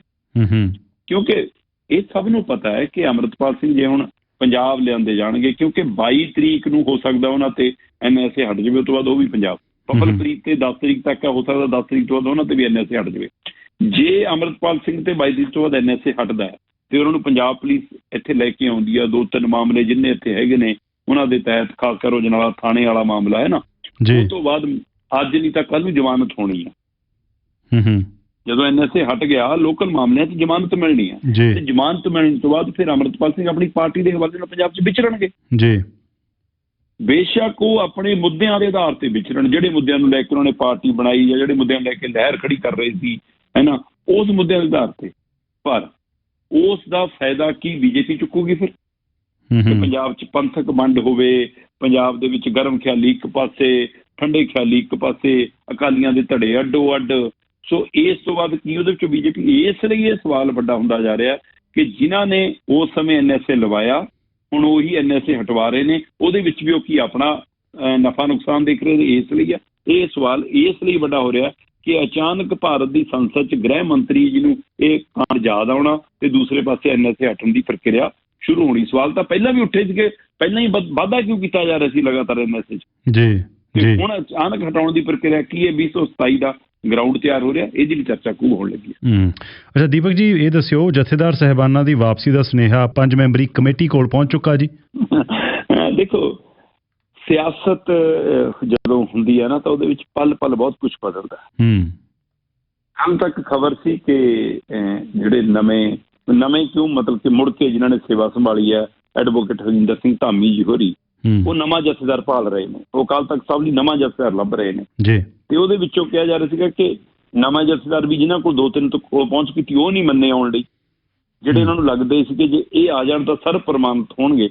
ਕਿਉਂਕਿ ਇਹ ਸਭ ਨੂੰ ਪਤਾ ਹੈ ਕਿ ਅਮਰਤਪਾਲ ਸਿੰਘ ਜੇ ਹੁਣ ਪੰਜਾਬ ਲਿਆਂਦੇ ਜਾਣਗੇ ਕਿਉਂਕਿ 22 ਤਰੀਕ ਨੂੰ ਹੋ ਸਕਦਾ ਉਹਨਾਂ ਤੇ ਐਨਐਸਏ ਹਟ ਜਾਵੇ ਉਸ ਤੋਂ ਬਾਅਦ ਉਹ ਵੀ ਪੰਜਾਬ। ਹਮ। ਪਬਲਪ੍ਰੀਤ ਤੇ 10 ਤਰੀਕ ਤੱਕ ਹੋ ਸਕਦਾ 10 ਤਰੀਕ ਤੋਂ ਬਾਅਦ ਉਹਨਾਂ ਤੇ ਵੀ ਐਨਐਸਏ ਹਟ ਜਾਵੇ। ਜੇ ਅਮਰਤਪਾਲ ਸਿੰਘ ਤੇ 22 ਤਰੀਕ ਤੋਂ ਬਾਅਦ ਐਨਐਸਏ ਹਟਦਾ ਹੈ ਤੇ ਉਹਨਾਂ ਨੂੰ ਪੰਜਾਬ ਪੁਲਿਸ ਇੱਥੇ ਲੈ ਕੇ ਆਉਂਦੀ ਆ ਦੋ ਤਿੰਨ ਮਾਮਲੇ ਜਿੰਨੇ ਇੱਥੇ ਹੈਗੇ ਨੇ ਉਹਨਾਂ ਦੇ ਤਹਿਤ ਖਾਸ ਕਰ ਉਹ ਜਨਾਲਾ ਥਾਣੇ ਵਾਲਾ ਮਾਮਲਾ ਹੈ ਨਾ ਜੀ। ਉਸ ਤੋਂ ਬਾਅਦ ਅੱਜ ਨਹੀਂ ਤਾਂ ਕੱਲ ਨੂੰ ਜ਼ਮਾਨਤ ਹੋਣੀ ਹੈ। ਹੂੰ ਹੂੰ। ਜਦੋਂ ਐਨਐਸਏ ਹਟ ਗਿਆ ਲੋਕਲ ਮਾਮਲਿਆਂ 'ਚ ਜ਼ਮਾਨਤ ਮਿਲਣੀ ਹੈ। ਤੇ ਜ਼ਮਾਨਤ ਮਿਲਣ ਤੋਂ ਬਾਅਦ ਫਿਰ ਅਮਰਤਪਾਲ ਸਿੰਘ ਆਪਣੀ ਪਾਰਟੀ ਦੇ ਹਵਾਲੇ ਨਾਲ ਪੰਜਾਬ 'ਚ ਵਿਚਰਨਗੇ। ਜੀ। ਬੇਸ਼ੱਕ ਉਹ ਆਪਣੇ ਮੁੱਦਿਆਂ ਦੇ ਆਧਾਰ ਤੇ ਵਿਚਰਨ ਜਿਹੜੇ ਮੁੱਦਿਆਂ ਨੂੰ ਲੈ ਕੇ ਉਹਨਾਂ ਨੇ ਪਾਰਟੀ ਬਣਾਈ ਜਾਂ ਜਿਹੜੇ ਮੁੱਦਿਆਂ ਨੂੰ ਲੈ ਕੇ ਲਹਿਰ ਖੜੀ ਕਰ ਰਹੇ ਸੀ ਹੈਨਾ ਉਸ ਮੁੱਦਿਆਂ ਦੇ ਆਧਾਰ ਤੇ। ਪਰ ਉਸ ਦਾ ਫਾਇਦਾ ਕੀ ਬੀਜੇਪੀ ਚੁੱਕੂਗੀ ਫਿਰ? ਕਿ ਪੰਜਾਬ 'ਚ ਪੰਥਕ ਵੰਡ ਹੋਵੇ, ਪੰਜਾਬ ਦੇ ਵਿੱਚ ਗਰਮ ਖਿਆਲੀ ਇੱਕ ਪਾਸੇ, ਠੰਡੇ ਖਿਆਲੀ ਇੱਕ ਪਾਸੇ, ਅਕਾਲੀਆਂ ਦੇ ਧੜੇ ਅੱਡੋ ਅੱਡ ਸੋ ਇਸ ਤੋਂ ਬਾਅਦ ਕੀ ਉਹਦੇ ਵਿੱਚੋਂ ਬੀਜੇਪੀ, ਇਸ ਲਈ ਇਹ ਸਵਾਲ ਵੱਡਾ ਹੁੰਦਾ ਜਾ ਰਿਹਾ ਕਿ ਜਿਨ੍ਹਾਂ ਨੇ ਉਸ ਸਮੇਂ ਐਨਐਸਏ ਲਵਾਇਆ, ਹੁਣ ਉਹੀ ਐਨਐਸਏ ਹਟਵਾ ਰਹੇ ਨੇ, ਉਹਦੇ ਵਿੱਚ ਵੀ ਉਹ ਕੀ ਆਪਣਾ ਨਫਾ ਨੁਕਸਾਨ ਦੇਖ ਰਹੇ ਇਸ ਲਈ ਆ। ਇਹ ਸਵਾਲ ਇਸ ਲਈ ਵੱਡਾ ਹੋ ਰਿਹਾ ਕਿ ਅਚਾਨਕ ਭਾਰਤ ਦੀ ਸੰਸਦ 'ਚ ਗ੍ਰਹਿ ਮੰਤਰੀ ਜੀ ਨੂੰ ਇਹ ਕਾਂਡ ਯਾਦ ਆਉਣਾ ਤੇ ਦੂਸਰੇ ਪਾਸੇ ਐਨਐਸਏ ਹਟਣ ਦੀ ਪ੍ਰਕਿਰਿਆ ਸ਼ੁਰੂ ਹੋਣੀ। ਸਵਾਲ ਤਾਂ ਪਹਿਲਾਂ ਵੀ ਉੱਠੇ ਸੀਗੇ ਪਹਿਲਾਂ ਹੀ ਵਧ- ਕਿਉਂ ਕੀਤਾ ਜਾ ਰਿਹਾ ਸੀ ਲਗਾਤਾਰ ਐਨਐਸਏ 'ਚ ਜੀ ਜੀ। ਹੁਣ ਅਚਾਨਕ ਹਟਾਉਣ ਦੀ ਪ੍ਰਕਿਰਿਆ ਕੀ ਹੈ? 227 ਦਾ ਗਰਾਊਂਡ ਤਿਆਰ ਹੋ ਰਿਹਾ ਇਹਦੀ ਵੀ ਚਰਚਾ ਖੂਬ ਹੋਣ ਲੱਗੀ ਹੈ। ਅੱਛਾ ਦੀਪਕ ਜੀ ਇਹ ਦੱਸਿਓ ਜਥੇਦਾਰ ਸਹਿਬਾਨਾਂ ਦੀ ਵਾਪਸੀ ਦਾ ਸੁਨੇਹਾ ਪੰਜ ਮੈਂਬਰੀ ਕਮੇਟੀ ਕੋਲ ਪਹੁੰਚ ਚੁੱਕਾ ਜੀ? ਦੇਖੋ ਸਿਆਸਤ ਜਦੋਂ ਹੁੰਦੀ ਹੈ ਨਾ ਤਾਂ ਉਹਦੇ ਵਿੱਚ ਪਲ ਪਲ ਬਹੁਤ ਕੁਝ ਬਦਲਦਾ ਹੈ। ਹੂੰ। ਕੱਲ ਤੱਕ ਖਬਰ ਸੀ ਕਿ ਜਿਹੜੇ ਨਵੇਂ ਨਵੇਂ ਕਿਉਂ? ਮਤਲਬ ਕਿ ਮੁੜ ਕੇ ਜਿਨ੍ਹਾਂ ਨੇ ਸੇਵਾ ਸੰਭਾਲੀ ਹੈ ਐਡਵੋਕੇਟ ਹਰਿੰਦਰ ਸਿੰਘ ਧਾਮੀ ਜੀ ਹੋਰੀ ਉਹ ਨਵਾਂ ਜਥੇਦਾਰ ਭਾਲ ਰਹੇ ਨੇ। ਉਹ ਕੱਲ ਤੱਕ ਸਭ ਲਈ ਨਵਾਂ ਜਥੇਦਾਰ ਲੱਭ ਰਹੇ ਨੇ। ਜੀ। ਤੇ ਉਹਦੇ ਵਿੱਚੋਂ ਕਿਹਾ ਜਾ ਰਿਹਾ ਸੀਗਾ ਕਿ ਨਵਾਂ ਜਥੇਦਾਰ ਵੀ ਜਿਨ੍ਹਾਂ ਕੋਲ ਦੋ ਤਿੰਨ ਤੋਂ ਕੋਲ ਪਹੁੰਚ ਕੀਤੀ ਉਹ ਨਹੀਂ ਮੰਨੇ ਆਉਣ ਲਈ। ਜਿਹੜੇ ਇਹਨਾਂ ਨੂੰ ਲੱਗਦੇ ਸੀ ਕਿ ਜੇ ਇਹ ਆ ਜਾਣ ਤਾਂ ਸਰਵ ਪ੍ਰਮਾਣਿਤ ਹੋਣਗੇ।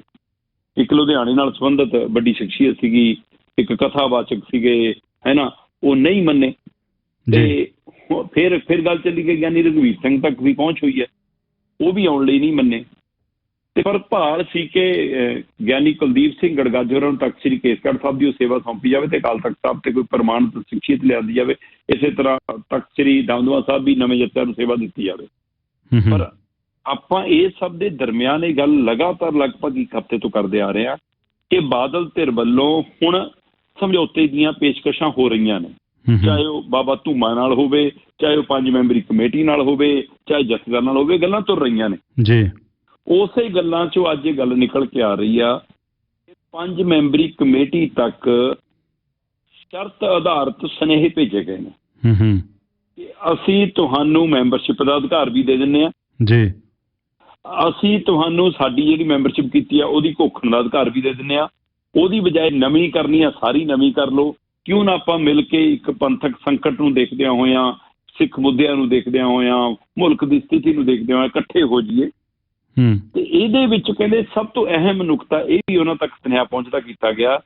ਇੱਕ ਲੁਧਿਆਣੇ ਨਾਲ ਸੰਬੰਧਿਤ ਵੱਡੀ ਸ਼ਖਸੀਅਤ ਸੀਗੀ ਇੱਕ ਕਥਾਵਾਚਕ ਸੀਗੇ ਹੈਨਾ? ਉਹ ਨਹੀਂ ਮੰਨੇ। ਤੇ ਫਿਰ ਫਿਰ ਗੱਲ ਚੱਲੀ ਕਿ ਗਿਆਨੀ ਰਘਵੀਰ ਸਿੰਘ ਤੱਕ ਵੀ ਪਹੁੰਚ ਹੋਈ ਹੈ। ਉਹ ਵੀ ਆਉਣ ਲਈ ਨਹੀਂ ਮੰਨੇ। ਤੇ ਪਰ ਭਾਲ ਸੀ ਕਿ ਗਿਆਨੀ ਕੁਲਦੀਪ ਸਿੰਘ ਗੜਗਾਜੇ ਹੋਰਾਂ ਨੂੰ ਤਖਤ ਸ੍ਰੀ ਕੇਸਗੜ੍ਹ ਸਾਹਿਬ ਦੀ ਉਹ ਸੇਵਾ ਸੌਂਪੀ ਜਾਵੇ ਤੇ ਅਕਾਲ ਤਖਤ ਸਾਹਿਬ ਤੇ ਕੋਈ ਪ੍ਰਮਾਣਿਤ ਸਿੱਖਿਅਤ ਲਿਆਂਦੀ ਜਾਵੇ ਇਸੇ ਤਰ੍ਹਾਂ ਤਖਤ ਸ੍ਰੀ ਦਮਦਮਾ ਸਾਹਿਬ ਵੀ ਨਵੇਂ ਜੱਥਿਆਂ ਨੂੰ ਸੇਵਾ ਦਿੱਤੀ ਜਾਵੇ। ਪਰ ਆਪਾਂ ਇਹ ਸਭ ਦੇ ਦਰਮਿਆਨ ਇਹ ਗੱਲ ਲਗਾਤਾਰ ਲਗਭਗ ਇੱਕ ਹਫ਼ਤੇ ਤੋਂ ਕਰਦੇ ਆ ਰਹੇ ਆ ਕਿ ਬਾਦਲ ਧਿਰ ਵੱਲੋਂ ਹੁਣ ਸਮਝੌਤੇ ਦੀਆਂ ਪੇਸ਼ਕਸ਼ਾਂ ਹੋ ਰਹੀਆਂ ਨੇ। ਚਾਹੇ ਉਹ ਬਾਬਾ ਧੂਮਾ ਨਾਲ ਹੋਵੇ ਚਾਹੇ ਉਹ ਪੰਜ ਮੈਂਬਰੀ ਕਮੇਟੀ ਨਾਲ ਹੋਵੇ ਚਾਹੇ ਜਥੇਦਾਰ ਨਾਲ ਹੋਵੇ ਗੱਲਾਂ ਤੁਰ ਰਹੀਆਂ ਨੇ। ਜੀ। ਉਸੇ ਗੱਲਾਂ 'ਚੋਂ ਅੱਜ ਇਹ ਗੱਲ ਨਿਕਲ ਕੇ ਆ ਰਹੀ ਆ ਕਿ ਪੰਜ ਮੈਂਬਰੀ ਕਮੇਟੀ ਤੱਕ ਸ਼ਰਤ ਆਧਾਰਿਤ ਸੁਨੇਹੇ ਭੇਜੇ ਗਏ ਨੇ। ਹੂੰ ਹੂੰ ਅਸੀਂ ਤੁਹਾਨੂੰ ਮੈਂਬਰਸ਼ਿਪ ਦਾ ਅਧਿਕਾਰ ਵੀ ਦੇ ਦਿੰਨੇ ਆ। ਜੀ। ਅਸੀਂ ਤੁਹਾਨੂੰ ਸਾਡੀ ਜਿਹੜੀ ਮੈਂਬਰਸ਼ਿਪ ਕੀਤੀ ਆ ਉਹਦੀ ਘੋਖਣ ਦਾ ਅਧਿਕਾਰ ਵੀ ਦੇ ਦਿੰਨੇ ਆ। ਉਹਦੀ ਬਜਾਏ ਨਵੀਂ ਕਰਨੀ ਆ ਸਾਰੀ ਨਵੀਂ ਕਰ ਲਓ। ਕਿਉਂ ਨਾ ਆਪਾਂ ਮਿਲ ਕੇ ਇੱਕ ਪੰਥਕ ਸੰਕਟ ਨੂੰ ਦੇਖਦਿਆਂ ਹੋਇਆਂ ਸਿੱਖ ਮੁੱਦਿਆਂ ਨੂੰ ਦੇਖਦਿਆਂ ਹੋਇਆਂ ਮੁਲਕ ਦੀ ਸਥਿਤੀ ਨੂੰ ਦੇਖਦਿਆਂ ਹੋਇਆਂ ਇਕੱਠੇ ਹੋ ਜਾਈਏ। ਹੂੰ। ਤੇ ਇਹਦੇ ਵਿੱਚ ਕਹਿੰਦੇ ਸਭ ਤੋਂ ਅਹਿਮ ਨੁਕਤਾ ਇਹ ਵੀ ਉਹਨਾਂ ਤੱਕ ਸੁਨੇਹਾ ਪਹੁੰਚਦਾ ਕੀਤਾ ਗਿਆ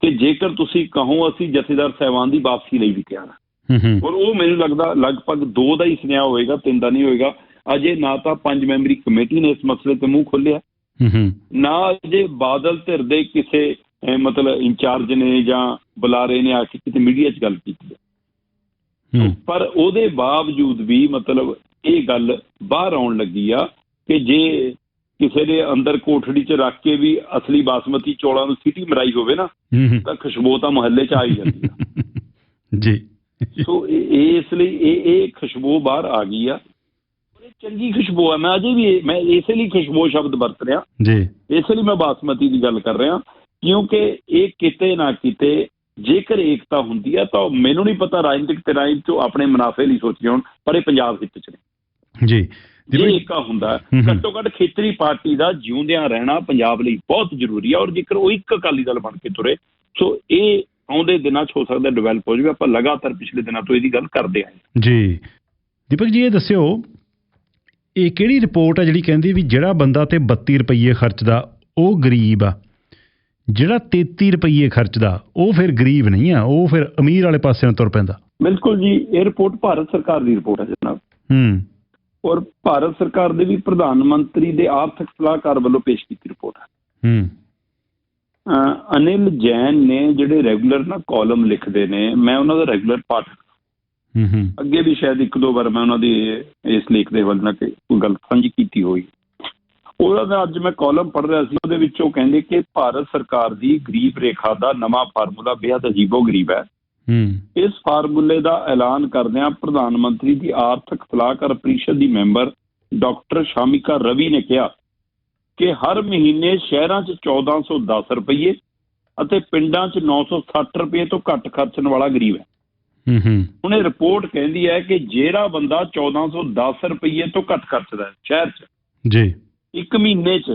ਕਿ ਜੇਕਰ ਤੁਸੀਂ ਕਹੋ ਅਸੀਂ ਜਥੇਦਾਰ ਸਹਿਬਾਨ ਦੀ ਵਾਪਸੀ ਲਈ ਵੀ ਤਿਆਰ ਹਾਂ। ਹੂੰ ਹੂੰ। ਔਰ ਉਹ ਮੈਨੂੰ ਲੱਗਦਾ ਲਗਭਗ ਦੋ ਦਾ ਹੀ ਸੁਨੇਹਾ ਹੋਏਗਾ ਤਿੰਨ ਦਾ ਨਹੀਂ ਹੋਏਗਾ। ਅਜੇ ਨਾ ਤਾਂ ਪੰਜ ਮੈਂਬਰੀ ਕਮੇਟੀ ਨੇ ਇਸ ਮਸਲੇ ਤੇ ਮੂੰਹ ਖੋਲ੍ਹਿਆ। ਹੂੰ ਹੂੰ। ਨਾ ਅਜੇ ਬਾਦਲ ਧਿਰ ਦੇ ਕਿਸੇ ਮਤਲਬ ਇੰਚਾਰਜ ਨੇ ਜਾਂ ਬੁਲਾਰੇ ਨੇ ਆ ਕੇ ਕਿਤੇ ਮੀਡੀਆ 'ਚ ਗੱਲ ਕੀਤੀ ਹੈ। ਪਰ ਉਹਦੇ ਬਾਵਜੂਦ ਵੀ ਮਤਲਬ ਇਹ ਗੱਲ ਬਾਹਰ ਆਉਣ ਲੱਗੀ ਆ ਕਿ ਜੇ ਕਿਸੇ ਦੇ ਅੰਦਰ ਕੋਠੜੀ 'ਚ ਰੱਖ ਕੇ ਵੀ ਅਸਲੀ ਬਾਸਮਤੀ ਚੌਲਾਂ ਨੂੰ ਸੀਟੀ ਮਰਾਈ ਹੋਵੇ ਨਾ ਤਾਂ ਖੁਸ਼ਬੂ ਤਾਂ ਮੁਹੱਲੇ 'ਚ ਆ ਹੀ ਜਾਂਦੀ ਆ। ਜੀ। ਸੋ ਇਸ ਲਈ ਇਹ ਇਹ ਖੁਸ਼ਬੂ ਬਾਹਰ ਆ ਗਈ ਆ। ਚੰਗੀ ਖੁਸ਼ਬੂ ਆ। ਮੈਂ ਅਜੇ ਵੀ ਮੈਂ ਇਸੇ ਲਈ ਖੁਸ਼ਬੂ ਸ਼ਬਦ ਵਰਤ ਰਿਹਾ। ਜੀ। ਇਸ ਲਈ ਮੈਂ ਬਾਸਮਤੀ ਦੀ ਗੱਲ ਕਰ ਰਿਹਾ। ਕਿਉਂਕਿ ਇਹ ਕਿਤੇ ਨਾ ਕਿਤੇ ਜੇਕਰ ਏਕਤਾ ਹੁੰਦੀ ਆ ਤਾਂ ਮੈਨੂੰ ਨਹੀਂ ਪਤਾ ਰਾਜਨੀਤਿਕ ਤੇ ਰਾਜਨੀਤਿਕ ਆਪਣੇ ਮੁਨਾਫੇ ਲਈ ਸੋਚਦੇ ਹੋਣ ਪਰ ਇਹ ਪੰਜਾਬ ਹਿੱਤ ਚ ਨੇ। ਜੀ। ਜੇ ਦੀਪਕ ਏਕਾ ਹੁੰਦਾ। ਘੱਟੋ ਘੱਟ ਖੇਤਰੀ ਪਾਰਟੀ ਦਾ ਜਿਉਂਦਿਆਂ ਰਹਿਣਾ ਪੰਜਾਬ ਲਈ ਬਹੁਤ ਜ਼ਰੂਰੀ ਆ ਔਰ ਜੇਕਰ ਉਹ ਇੱਕ ਅਕਾਲੀ ਦਲ ਬਣ ਕੇ ਤੁਰੇ ਸੋ ਇਹ ਆਉਂਦੇ ਦਿਨਾਂ 'ਚ ਹੋ ਸਕਦਾ ਡਿਵੈਲਪ ਹੋ ਜਾਵੇ। ਆਪਾਂ ਲਗਾਤਾਰ ਪਿਛਲੇ ਦਿਨਾਂ ਤੋਂ ਇਹਦੀ ਗੱਲ ਕਰਦੇ ਆਏ। ਜੀ। ਦੀਪਕ ਜੀ ਇਹ ਦੱਸਿਓ ਇਹ ਕਿਹੜੀ ਰਿਪੋਰਟ ਹੈ ਜਿਹੜੀ ਕਹਿੰਦੀ ਵੀ ਜਿਹੜਾ ਬੰਦਾ ਤੇ 32 ਰੁਪਏ ਖਰਚਦਾ ਉਹ ਗਰੀਬ ਆ? ਜਿਹੜਾ 33 ਰੁਪਏ ਖਰਚਦਾ ਉਹ ਫਿਰ ਗਰੀਬ ਨਹੀਂ ਆ ਉਹ ਫਿਰ ਅਮੀਰ ਵਾਲੇ ਪਾਸੇ ਨੂੰ ਤੁਰ ਪੈਂਦਾ। ਬਿਲਕੁਲ ਜੀ ਇਹ ਰਿਪੋਰਟ ਭਾਰਤ ਸਰਕਾਰ ਦੀ ਰਿਪੋਰਟ ਹੈ ਜਨਾਬ। ਹੂੰ। ਔਰ ਭਾਰਤ ਸਰਕਾਰ ਦੇ ਵੀ ਪ੍ਰਧਾਨ ਮੰਤਰੀ ਦੇ ਆਰਥਿਕ ਸਲਾਹਕਾਰ ਵੱਲੋਂ ਪੇਸ਼ ਕੀਤੀ ਰਿਪੋਰਟ ਹੈ। ਹੂੰ। ਅਨਿਲ ਜੈਨ ਨੇ ਜਿਹੜੇ ਰੈਗੂਲਰ ਨਾ ਕਾਲਮ ਲਿਖਦੇ ਨੇ ਮੈਂ ਉਹਨਾਂ ਦਾ ਰੈਗੂਲਰ ਪਾਠਕ ਹੂੰ ਹੂੰ। ਅੱਗੇ ਵੀ ਸ਼ਾਇਦ ਇੱਕ ਦੋ ਵਾਰ ਮੈਂ ਉਹਨਾਂ ਦੀ ਇਸ ਲੇਖ ਦੇ ਵੱਲ ਨਾਲ ਕੋਈ ਗੱਲ ਸਾਂਝੀ ਕੀਤੀ ਹੋਈ। ਉਹਦਾ ਮੈਂ ਅੱਜ ਮੈਂ ਕਾਲਮ ਪੜ੍ਹ ਰਿਹਾ ਸੀ ਉਹਦੇ ਵਿੱਚ ਉਹ ਕਹਿੰਦੇ ਕਿ ਭਾਰਤ ਸਰਕਾਰ ਦੀ ਗਰੀਬ ਰੇਖਾ ਦਾ ਨਵਾਂ ਫਾਰਮੂਲਾ ਬੇहद ਅਜੀਬੋ-ਗਰੀਬ ਹੈ। ਹੂੰ। ਇਸ ਫਾਰਮੂਲੇ ਦਾ ਐਲਾਨ ਕਰਦਿਆਂ ਪ੍ਰਧਾਨ ਮੰਤਰੀ ਦੀ ਆਰਥਿਕ ਸਲਾਹਕਾਰ ਪ੍ਰੀਸ਼ਦ ਦੀ ਮੈਂਬਰ ਡਾਕਟਰ ਸ਼ਾਮਿਕਾ ਰਵੀ ਨੇ ਕਿਹਾ ਕਿ ਹਰ ਮਹੀਨੇ ਸ਼ਹਿਰਾਂ 'ਚ 1410 ਰੁਪਏ ਅਤੇ ਪਿੰਡਾਂ 'ਚ 960 ਰੁਪਏ ਤੋਂ ਘੱਟ ਖਰਚਣ ਵਾਲਾ ਗਰੀਬ ਹੈ। ਹੂੰ ਹੂੰ। ਹੁਣ ਇਹ ਰਿਪੋਰਟ ਕਹਿੰਦੀ ਹੈ ਕਿ ਜਿਹੜਾ ਬੰਦਾ 1410 ਰੁਪਏ ਤੋਂ ਘੱਟ ਖਰਚਦਾ ਹੈ ਸ਼ਹਿਰ 'ਚ। ਜੀ। ਇੱਕ ਮਹੀਨੇ 'ਚ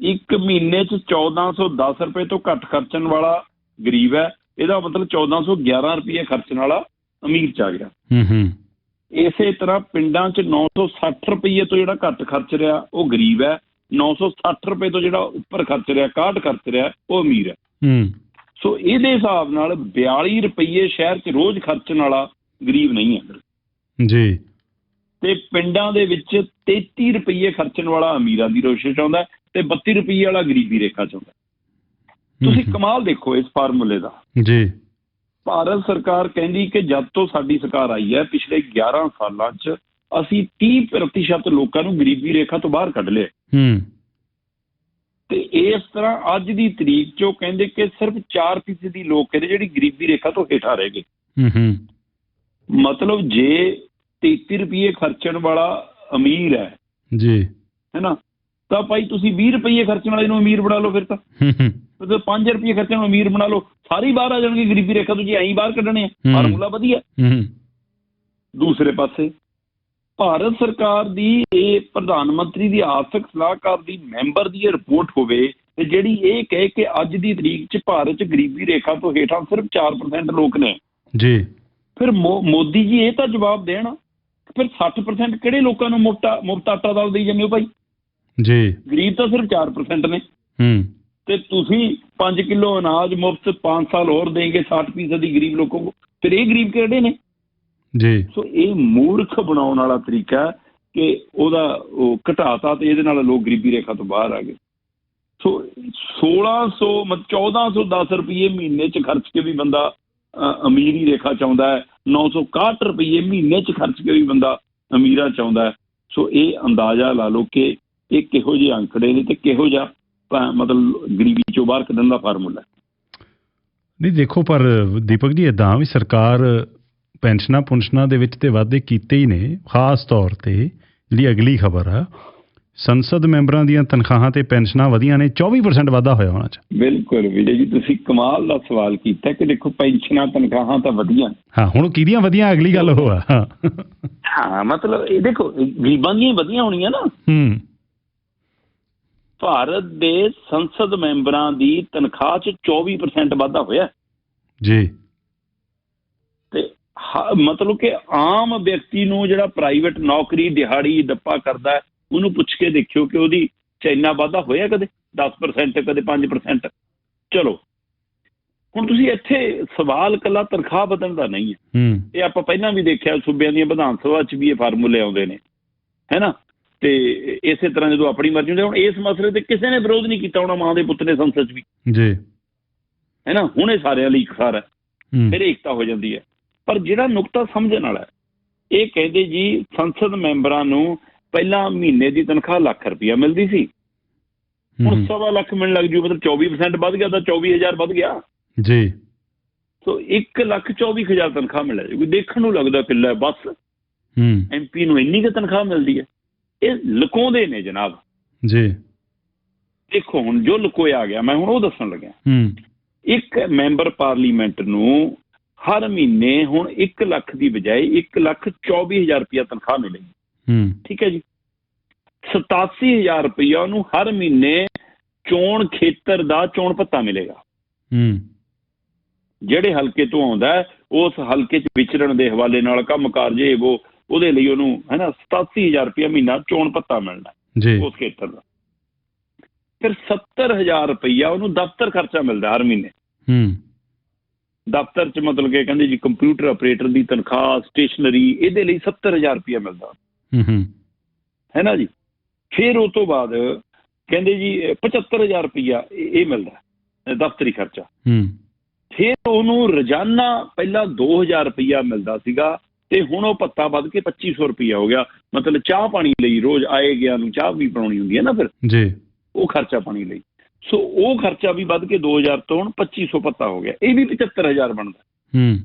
ਇੱਕ ਮਹੀਨੇ 'ਚ 1410 ਰੁਪਏ ਤੋਂ ਘੱਟ ਖਰਚਣ ਵਾਲਾ ਗਰੀਬ ਹੈ। ਇਹਦਾ ਮਤਲਬ 1411 ਰੁਪਏ ਖਰਚਣ ਵਾਲਾ ਅਮੀਰ 'ਚ ਆ ਗਿਆ। ਹੂੰ ਹੂੰ। ਇਸੇ ਤਰ੍ਹਾਂ ਪਿੰਡਾਂ 'ਚ 960 ਰੁਪਏ ਤੋਂ ਜਿਹੜਾ ਘੱਟ ਖਰਚ ਰਿਹਾ ਉਹ ਗਰੀਬ ਹੈ। 960 ਰੁਪਏ ਤੋਂ ਜਿਹੜਾ ਉੱਪਰ ਖਰਚ ਰਿਹਾ 61 ਖਰਚ ਰਿਹਾ ਉਹ ਅਮੀਰ ਹੈ। ਹੂੰ। ਸੋ ਇਹਦੇ ਹਿਸਾਬ ਨਾਲ 42 ਰੁਪਏ ਸ਼ਹਿਰ 'ਚ ਰੋਜ਼ ਖਰਚਣ ਵਾਲਾ ਗਰੀਬ ਨਹੀਂ ਹੈ। ਜੀ। ਤੇ ਪਿੰਡਾਂ ਦੇ ਵਿੱਚ 33 ਰੁਪਏ ਖਰਚਣ ਵਾਲਾ ਅਮੀਰਾਂ ਦੀ ਰੋਸ਼ਿਸ਼ ਆਉਂਦਾ ਹੈ ਤੇ 32 ਰੁਪਏ ਵਾਲਾ ਗਰੀਬੀ ਰੇਖਾ 'ਚ ਆਉਂਦਾ। ਤੁਸੀਂ ਕਮਾਲ ਦੇਖੋ ਇਸ ਫਾਰਮੂਲੇ ਦਾ। ਜੀ। ਭਾਰਤ ਸਰਕਾਰ ਕਹਿੰਦੀ ਕਿ ਜਦ ਤੋਂ ਸਾਡੀ ਸਰਕਾਰ ਆਈ ਹੈ ਪਿਛਲੇ 11 ਸਾਲਾਂ 'ਚ ਅਸੀਂ 30% ਲੋਕਾਂ ਨੂੰ ਗਰੀਬੀ ਰੇਖਾ ਤੋਂ ਬਾਹਰ ਕੱਢ ਲਿਆ ਹੂੰ। ਤੇ ਇਸ ਤਰ੍ਹਾਂ ਅੱਜ ਦੀ ਤਰੀਕ 'ਚ ਉਹ ਕਹਿੰਦੇ ਕਿ ਸਿਰਫ 4% ਦੀ ਲੋਕ ਨੇ ਜਿਹੜੀ ਗਰੀਬੀ ਰੇਖਾ ਤੋਂ ਹੇਠਾਂ ਰਹਿ ਗਏ। ਹੂੰ ਹੂੰ। ਮਤਲਬ ਜੇ 33 ਰੁਪਏ ਖਰਚਣ ਵਾਲਾ ਅਮੀਰ ਹੈ। ਜੀ। ਹੈਨਾ? ਤਾਂ ਭਾਈ ਤੁਸੀਂ 20 ਰੁਪਏ ਖਰਚਣ ਵਾਲੇ ਨੂੰ ਅਮੀਰ ਬਣਾ ਲਓ ਫਿਰ ਤਾਂ। ਹੂੰ ਹੂੰ। ਤੇ 5 ਰੁਪਏ ਖਰਚਣ ਨੂੰ ਅਮੀਰ ਬਣਾ ਲਓ। ਸਾਰੇ ਬਾਹਰ ਆ ਜਾਣਗੇ ਗਰੀਬੀ ਰੇਖਾ ਤੋਂ ਜੀ ਐਂ ਬਾਹਰ ਕੱਢਣੇ ਆ। ਫਾਰਮੂਲਾ ਵਧੀਆ। ਹੂੰ ਦੂਸਰੇ ਪਾਸੇ ਭਾਰਤ ਸਰਕਾਰ ਦੀ ਇਹ ਪ੍ਰਧਾਨ ਮੰਤਰੀ ਦੀ ਆਰਥਿਕ ਸਲਾਹਕਾਰ ਦੀ ਮੈਂਬਰ ਦੀ ਇਹ ਰਿਪੋਰਟ ਹੋਵੇ ਤੇ ਜਿਹੜੀ ਇਹ ਕਹੇ ਕਿ ਅੱਜ ਦੀ ਤਰੀਕ 'ਚ ਭਾਰਤ 'ਚ ਗਰੀਬੀ ਰੇਖਾ ਤੋਂ ਹੇਠਾਂ ਸਿਰਫ 4% ਲੋਕ ਨੇ। ਜੀ। ਫਿਰ ਮੋਦੀ ਜੀ ਇਹ ਤਾਂ ਜਵਾਬ ਦੇਣ। ਫਿਰ 60% ਕਿਹੜੇ ਲੋਕਾਂ ਨੂੰ ਮੁਫਤ ਮੁਫਤ ਆਟਾ ਦਾਲ ਦੇਈ ਜਾਂਦੇ ਹੋ ਭਾਈ? ਜੀ। ਗਰੀਬ ਤਾਂ ਸਿਰਫ 4% ਨੇ। ਹੂੰ। ਤੇ ਤੁਸੀਂ 5 ਕਿਲੋ ਅਨਾਜ ਮੁਫਤ 5 ਸਾਲ ਹੋਰ ਦੇਂਗੇ 60% ਦੀ ਗਰੀਬ ਲੋਕਾਂ ਨੂੰ ਫਿਰ ਇਹ ਗਰੀਬ ਕਿਹੜੇ ਨੇ? ਜੀ। ਸੋ ਇਹ ਮੂਰਖ ਬਣਾਉਣ ਵਾਲਾ ਤਰੀਕਾ ਕਿ ਉਹਦਾ ਉਹ ਘਟਾਤਾ ਤੇ ਇਹਦੇ ਨਾਲ ਲੋਕ ਗਰੀਬੀ ਰੇਖਾ ਤੋਂ ਬਾਹਰ ਆ ਗਏ। ਸੋ 1600 ਮਤ 1410 ਰੁਪਏ ਮਹੀਨੇ ਚ ਖਰਚ ਕੇ ਵੀ ਬੰਦਾ ਅਮੀਰੀ ਰੇਖਾ ਚ ਆਉਂਦਾ ਹੈ। 961 ਰੁਪਏ ਮਹੀਨੇ ਚ ਖਰਚ ਕੇ ਵੀ ਬੰਦਾ ਅਮੀਰਾਂ ਚ ਸੋ ਇਹ ਅੰਦਾਜ਼ਾ ਲਾ ਲਓ ਕਿ ਇਹ ਕਿਹੋ ਜਿਹੇ ਅੰਕੜੇ ਨੇ ਤੇ ਕਿਹੋ ਜਿਹਾ ਮਤਲਬ ਗਰੀਬੀ ਚੋਂ ਬਾਹਰ ਕੱਢਣ ਦਾ ਫਾਰਮੂਲਾ ਨਹੀਂ, ਦੇਖੋ, ਪਰ ਦੀਪਕ ਜੀ ਇਦਾਂ ਵੀ ਸਰਕਾਰ ਪੈਨਸ਼ਨਾਂ ਪੁੰਸ਼ਨਾਂ ਦੇ ਵਿੱਚ ਤੇ ਵਾਅਦੇ ਕੀਤੇ ਹੀ ਨੇ, ਖਾਸ ਤੌਰ ਤੇ ਜਿਹੜੀ ਅਗਲੀ ਖਬਰ ਆ ਸੰਸਦ ਮੈਂਬਰਾਂ ਦੀਆਂ ਤਨਖਾਹਾਂ ਤੇ ਪੈਨਸ਼ਨਾਂ ਵਧੀਆਂ ਨੇ 24% ਵਾਧਾ ਹੋਇਆ ਉਹਨਾਂ ਚ। ਬਿਲਕੁਲ ਵਿਜੇ ਜੀ ਤੁਸੀਂ ਕਮਾਲ ਦਾ ਸਵਾਲ ਕੀਤਾ ਕਿ ਦੇਖੋ ਪੈਨਸ਼ਨਾਂ ਤਨਖਾਹਾਂ ਤਾਂ ਵਧੀਆ। ਹਾਂ ਹੁਣ ਕਿਹਦੀਆਂ ਵਧੀਆਂ ਅਗਲੀ ਗੱਲ ਉਹ ਆ। ਹਾਂ। ਹਾਂ ਮਤਲਬ ਇਹ ਦੇਖੋ ਗਰੀਬਾਂ ਦੀਆਂ ਵਧੀਆ ਹੋਣੀਆਂ ਨਾ। ਹੂੰ। ਭਾਰਤ ਦੇ ਸੰਸਦ ਮੈਂਬਰਾਂ ਦੀ ਤਨਖਾਹ 'ਚ 24% ਵਾਧਾ ਹੋਇਆ। ਜੀ। ਤੇ ਹ- ਮਤਲਬ ਕਿ ਆਮ ਵਿਅਕਤੀ ਨੂੰ ਜਿਹੜਾ ਪ੍ਰਾਈਵੇਟ ਨੌਕਰੀ ਦਿਹਾੜੀ ਦੱਪਾ ਕਰਦਾ ਹੈ, ਉਹਨੂੰ ਪੁੱਛ ਕੇ ਦੇਖਿਓ ਕਿ ਉਹਦੀ 'ਚ ਇੰਨਾ ਵਾਧਾ ਹੋਇਆ ਕਦੇ? 10% ਕਦੇ 5% ਚਲੋ। ਹੁਣ ਤੁਸੀਂ ਇੱਥੇ ਸਵਾਲ ਕੱਲਾ ਤਨਖਾਹ ਵਧਣ ਦਾ ਨਹੀਂ ਹੈ। ਇਹ ਆਪਾਂ ਪਹਿਲਾਂ ਵੀ ਦੇਖਿਆ ਸੂਬਿਆਂ ਦੀਆਂ ਵਿਧਾਨ ਸਭਾ 'ਚ ਵੀ ਇਹ ਫਾਰਮੂਲੇ ਆਉਂਦੇ ਨੇ। ਹੈਨਾ? ਤੇ ਇਸੇ ਤਰ੍ਹਾਂ ਜਦੋਂ ਆਪਣੀ ਮਰਜ਼ੀ ਹੁੰਦੀ ਹੁਣ ਇਸ ਮਸਲੇ ਤੇ ਕਿਸੇ ਨੇ ਵਿਰੋਧ ਨਹੀਂ ਕੀਤਾ ਹੋਣਾ ਮਾਂ ਦੇ ਪੁੱਤ ਨੇ ਸੰਸਦ 'ਚ ਵੀ। ਜੀ। ਹੈਨਾ? ਹੁਣ ਇਹ ਸਾਰਿਆਂ ਲਈ ਇਕਸਾਰ ਹੈ। ਫਿਰ ਏਕਤਾ ਹੋ ਜਾਂਦੀ ਹੈ। ਪਰ ਜਿਹੜਾ ਨੁਕਤਾ ਸਮਝਣ ਵਾਲਾ ਹੈ, ਇਹ ਕਹਿੰਦੇ ਜੀ ਸੰਸਦ ਮੈਂਬਰਾਂ ਨੂੰ ਪਹਿਲਾਂ ਮਹੀਨੇ ਦੀ ਤਨਖਾਹ ਲੱਖ ਰੁਪਇਆ ਮਿਲਦੀ ਸੀ। ਹੁਣ ਸਵਾ ਲੱਖ ਮਿਲਣ ਲੱਗ ਜੂ ਮਤਲਬ 24% ਵੱਧ ਗਿਆ ਤਾਂ 24000 ਵੱਧ ਗਿਆ। ਜੀ। ਸੋ 1 ਲੱਖ 24000 ਤਨਖਾਹ ਮਿਲ ਜਾਊਗੀ ਦੇਖਣ ਨੂੰ ਲੱਗਦਾ ਕਿੱਲਾ ਬਸ। ਹੂੰ। ਐਮਪੀ ਨੂੰ ਇੰਨੀ ਕੁ ਤਨਖਾਹ ਮਿਲਦੀ ਹੈ। ਇਹ ਲੁਕਾਉਂਦੇ ਨੇ ਜਨਾਬ। ਜੀ। ਦੇਖੋ ਹੁਣ ਜੋ ਲੁਕੋਇਆ ਗਿਆ ਮੈਂ ਹੁਣ ਉਹ ਦੱਸਣ ਲੱਗਿਆ। ਹੂੰ। ਇੱਕ ਮੈਂਬਰ ਪਾਰਲੀਮੈਂਟ ਨੂੰ ਹਰ ਮਹੀਨੇ ਹੁਣ 1 ਲੱਖ ਦੀ ਬਜਾਏ 1 ਲੱਖ 24000 ਰੁਪਇਆ ਤਨਖਾਹ ਮਿਲੇਗੀ। ਹੂੰ। ਠੀਕ ਹੈ ਜੀ। 87000 ਰੁਪਇਆ ਉਹਨੂੰ ਹਰ ਮਹੀਨੇ ਚੋਣ ਖੇਤਰ ਦਾ ਚੋਣ ਭੱਤਾ ਮਿਲੇਗਾ। ਹੂੰ। ਜਿਹੜੇ ਹਲਕੇ ਤੋਂ ਆਉਂਦਾ ਉਸ ਹਲਕੇ 'ਚ ਵਿਚਰਨ ਦੇ ਹਵਾਲੇ ਨਾਲ ਕੰਮ ਕਾਰਜੇ ਉਹ ਉਹਦੇ ਲਈ ਉਹਨੂੰ ਹੈ ਨਾ 87000 ਰੁਪਇਆ ਮਹੀਨਾ ਚੋਣ ਭੱਤਾ ਮਿਲਣਾ ਜੀ। ਉਸ ਖੇਤਰ ਦਾ। ਫਿਰ 70000 ਰੁਪਇਆ ਉਹਨੂੰ ਦਫ਼ਤਰ ਖਰਚਾ ਮਿਲਦਾ ਹਰ ਮਹੀਨੇ। ਹੂੰ। ਦਫ਼ਤਰ 'ਚ ਮਤਲਬ ਕਿ ਕਹਿੰਦੇ ਜੀ ਕੰਪਿਊਟਰ ਆਪਰੇਟਰ ਦੀ ਤਨਖਾਹ ਸਟੇਸ਼ਨਰੀ ਇਹਦੇ ਲਈ 70000 ਰੁਪਇਆ ਮਿਲਦਾ। ਹੂੰ ਹੂੰ ਨਾ ਜੀ? ਫਿਰ ਉਸ ਤੋਂ ਬਾਅਦ ਕਹਿੰਦੇ ਜੀ ਇਹ 75000 ਰੁਪਇਆ ਇਹ ਮਿਲਦਾ ਦਫ਼ਤਰੀ ਖਰਚਾ। ਹੂੰ। ਫਿਰ ਉਹਨੂੰ ਰੋਜ਼ਾਨਾ ਪਹਿਲਾਂ 2000 ਰੁਪਇਆ ਮਿਲਦਾ ਸੀਗਾ ਤੇ ਹੁਣ ਉਹ ਪੱਤਾ ਵੱਧ ਕੇ 2500 ਰੁਪਇਆ ਹੋ ਗਿਆ। ਮਤਲਬ ਚਾਹ ਪਾਣੀ ਲਈ ਰੋਜ਼ ਆਏ ਗਿਆ ਨੂੰ ਚਾਹ ਵੀ ਬਣਾਉਣੀ ਹੁੰਦੀ ਹੈ ਨਾ ਫਿਰ? ਜੀ। ਉਹ ਖਰਚਾ ਪਾਣੀ ਲਈ। ਸੋ ਉਹ ਖਰਚਾ ਵੀ ਵੱਧ ਕੇ 2000 ਤੋਂ ਹੁਣ 2500 ਪੱਤਾ ਹੋ ਗਿਆ। ਇਹ ਵੀ 75000 ਬਣਦਾ। ਹੂੰ।